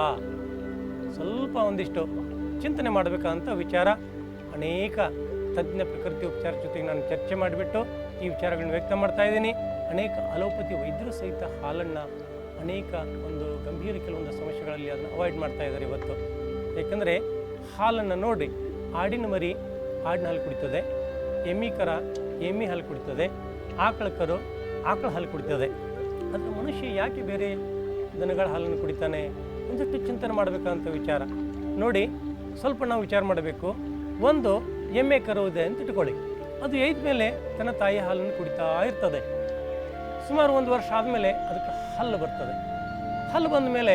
ಸ್ವಲ್ಪ ಒಂದಿಷ್ಟು ಚಿಂತನೆ ಮಾಡಬೇಕಂತ ವಿಚಾರ. ಅನೇಕ ತಜ್ಞ ಪ್ರಕೃತಿ ಉಪಚಾರ ಜೊತೆಗೆ ನಾನು ಚರ್ಚೆ ಮಾಡಿಬಿಟ್ಟು ಈ ವಿಚಾರಗಳನ್ನು ವ್ಯಕ್ತ ಮಾಡ್ತಾ ಇದ್ದೀನಿ. ಅನೇಕ ಅಲೋಪತಿ ವೈದ್ಯರು ಸಹಿತ ಹಾಲನ್ನು ಅನೇಕ ಒಂದು ಗಂಭೀರ ಕೆಲವೊಂದು ಸಮಸ್ಯೆಗಳಲ್ಲಿ ಅದನ್ನು ಅವಾಯ್ಡ್ ಮಾಡ್ತಾ ಇದ್ದಾರೆ ಇವತ್ತು. ಯಾಕಂದರೆ ಹಾಲನ್ನು ನೋಡಿ ಆಡಿನ ಮರಿ ಹಾಡಿನ ಹಾಲು ಕುಡಿತದೆ, ಎಮ್ಮಿ ಕರ ಎಮ್ಮಿ ಹಾಲು ಕುಡಿತದೆ, ಆಕಳ ಕರು ಆಕಳ ಹಾಲು ಕುಡಿತದೆ. ಆದರೆ ಮನುಷ್ಯ ಯಾಕೆ ಬೇರೆ ದನಗಳ ಹಾಲನ್ನು ಕುಡಿತಾನೆ? ಒಂದಷ್ಟು ಚಿಂತನೆ ಮಾಡಬೇಕಂತ ವಿಚಾರ. ನೋಡಿ, ಸ್ವಲ್ಪ ನಾವು ವಿಚಾರ ಮಾಡಬೇಕು. ಒಂದು, ಎಮ್ಮೆ ಕರುವುದೇ ಅಂತ ಇಟ್ಕೊಳ್ಳಿ. ಅದು ಏಯ್ದ ಮೇಲೆ ತನ್ನ ತಾಯಿ ಹಾಲನ್ನು ಕುಡಿತಾ ಇರ್ತದೆ. ಸುಮಾರು ಒಂದು ವರ್ಷ ಆದಮೇಲೆ ಅದಕ್ಕೆ ಹಲ್ಲು ಬರ್ತದೆ. ಹಲ್ಲು ಬಂದ ಮೇಲೆ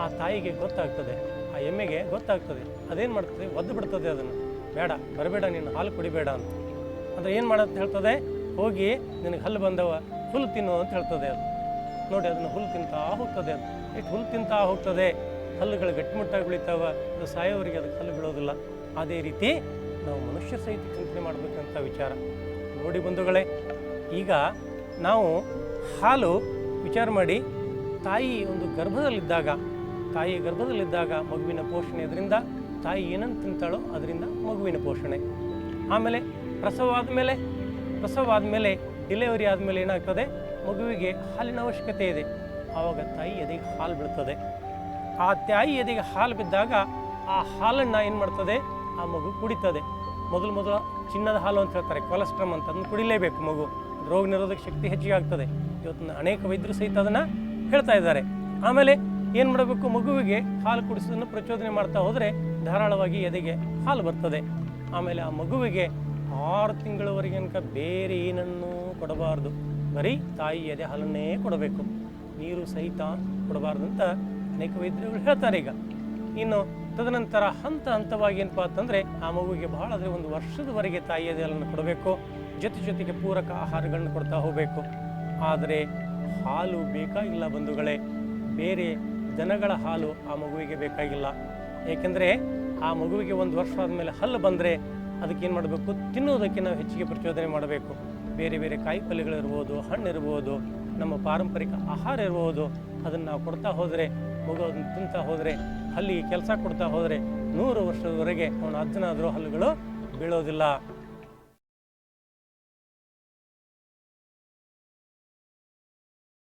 ಆ ತಾಯಿಗೆ ಗೊತ್ತಾಗ್ತದೆ, ಆ ಎಮ್ಮೆಗೆ ಗೊತ್ತಾಗ್ತದೆ. ಅದೇನು ಮಾಡ್ತದೆ? ಒದ್ದು ಬಿಡ್ತದೆ ಅದನ್ನು. ಬೇಡ, ಬರಬೇಡ ನೀನು, ಹಾಲು ಕುಡಿಬೇಡ ಅಂತ. ಅಂದರೆ ಏನು ಮಾಡೋದು ಹೇಳ್ತದೆ? ಹೋಗಿ ನಿನಗೆ ಹಲ್ಲು ಬಂದವ, ಹುಲ್ಲು ತಿನ್ನು ಅಂತ ಹೇಳ್ತದೆ ಅದು. ನೋಡಿ ಅದನ್ನು ಹುಲ್ಲು ತಿಂತಾ ಹೋಗ್ತದೆ ಅದು. ಎಷ್ಟು ಹುಲ್ಲು ತಿಂತಾ ಹೋಗ್ತದೆ. ಹಲ್ಲುಗಳು ಗಟ್ಟಿಮುಟ್ಟಾಗಿ ಬೆಳಿತಾವ ಅದು ಸಾಯೋವರಿಗೆ ಅದಕ್ಕೆ ಹಲ್ಲು ಬೀಳೋದಿಲ್ಲ. ಅದೇ ರೀತಿ ನಾವು ಮನುಷ್ಯ ಸಹಿತ ಚಿಂತನೆ ಮಾಡಬೇಕಂತ ವಿಚಾರ. ನೋಡಿ ಬಂಧುಗಳೇ, ಈಗ ನಾವು ಹಾಲು ವಿಚಾರ ಮಾಡಿ ತಾಯಿ ಒಂದು ಗರ್ಭದಲ್ಲಿದ್ದಾಗ, ತಾಯಿ ಗರ್ಭದಲ್ಲಿದ್ದಾಗ ಮಗುವಿನ ಪೋಷಣೆ ಅದರಿಂದ ತಾಯಿ ಏನನ್ನು ತಿಂತಾಳೋ ಅದರಿಂದ ಮಗುವಿನ ಪೋಷಣೆ. ಆಮೇಲೆ ಪ್ರಸವ ಆದಮೇಲೆ ಪ್ರಸವ ಆದಮೇಲೆ ಡಿಲೆವರಿ ಆದಮೇಲೆ ಏನಾಗ್ತದೆ? ಮಗುವಿಗೆ ಹಾಲಿನ ಅವಶ್ಯಕತೆ ಇದೆ. ಆವಾಗ ತಾಯಿ ಎದೆಗೆ ಹಾಲು ಬಿಡ್ತದೆ ಆ ತಾಯಿ ಎದೆಗೆ ಹಾಲು ಬಿದ್ದಾಗ ಆ ಹಾಲನ್ನು ಏನು ಮಾಡ್ತದೆ? ಆ ಮಗು ಕುಡಿತದೆ. ಮೊದಲು ಮೊದಲು ಚಿನ್ನದ ಹಾಲು ಅಂತ ಹೇಳ್ತಾರೆ, ಕೊಲೆಸ್ಟ್ರಮ್ ಅಂತ ಅದನ್ನು ಕುಡಿಲೇಬೇಕು ಮಗು. ರೋಗ ನಿರೋಧಕ ಶಕ್ತಿ ಹೆಚ್ಚಿಗೆ ಆಗ್ತದೆ. ಇವತ್ತಿನ ಅನೇಕ ವೈದ್ಯರು ಸಹಿತ ಅದನ್ನು ಹೇಳ್ತಾ ಇದ್ದಾರೆ. ಆಮೇಲೆ ಏನು ಮಾಡಬೇಕು? ಮಗುವಿಗೆ ಹಾಲು ಕುಡಿಸೋದನ್ನು ಪ್ರಚೋದನೆ ಮಾಡ್ತಾ ಹೋದರೆ ಧಾರಾಳವಾಗಿ ಎದೆಗೆ ಹಾಲು ಬರ್ತದೆ. ಆಮೇಲೆ ಆ ಮಗುವಿಗೆ ಆರು ತಿಂಗಳವರೆಗೆ ಅನ್ಕ ಬೇರೆ ಏನನ್ನೂ ಕೊಡಬಾರ್ದು. ಬರೀ ತಾಯಿ ಎದೆ ಹಾಲನ್ನೇ ಕೊಡಬೇಕು. ನೀರು ಸಹಿತ ಕೊಡಬಾರ್ದು ಅಂತ ಅನೇಕ ವೈದ್ಯರು ಹೇಳ್ತಾರೆ ಈಗ. ಇನ್ನು ತದನಂತರ ಹಂತ ಹಂತವಾಗಿ ಏನಪ್ಪ ಅಂತಂದರೆ ಆ ಮಗುವಿಗೆ ಬಹಳ ಅಂದರೆ ಒಂದು ವರ್ಷದವರೆಗೆ ತಾಯಿ ಎದೆ ಹಾಲನ್ನು ಕೊಡಬೇಕು. ಜೊತೆ ಜೊತೆಗೆ ಪೂರಕ ಆಹಾರಗಳನ್ನು ಕೊಡ್ತಾ ಹೋಗಬೇಕು. ಆದರೆ ಹಾಲು ಬೇಕಾಗಿಲ್ಲ ಬಂಧುಗಳೇ. ಬೇರೆ ದನಗಳ ಹಾಲು ಆ ಮಗುವಿಗೆ ಬೇಕಾಗಿಲ್ಲ. ಏಕೆಂದರೆ ಆ ಮಗುವಿಗೆ ಒಂದು ವರ್ಷ ಆದಮೇಲೆ ಹಲ್ಲು ಬಂದರೆ ಅದಕ್ಕೆ ಏನು ಮಾಡಬೇಕು? ತಿನ್ನುವುದಕ್ಕೆ ನಾವು ಹೆಚ್ಚಿಗೆ ಪ್ರಚೋದನೆ ಮಾಡಬೇಕು. ಬೇರೆ ಬೇರೆ ಕಾಯಿ ಪಲ್ಯಗಳಿರ್ಬೋದು ಹಣ್ಣು ಇರ್ಬೋದು, ನಮ್ಮ ಪಾರಂಪರಿಕ ಆಹಾರ ಇರ್ಬೋದು, ಅದನ್ನು ನಾವು ಕೊಡ್ತಾ ಹೋದರೆ ಮಗು ಅದನ್ನು ತಿಂತಾ ಹೋದರೆ, ಹಲ್ಲಿಗೆ ಕೆಲಸ ಕೊಡ್ತಾ ಹೋದರೆ ನೂರು ವರ್ಷದವರೆಗೆ ಅವನ ಅಜ್ಜನಾದರೂ ಹಲ್ಲುಗಳು ಬೀಳೋದಿಲ್ಲ.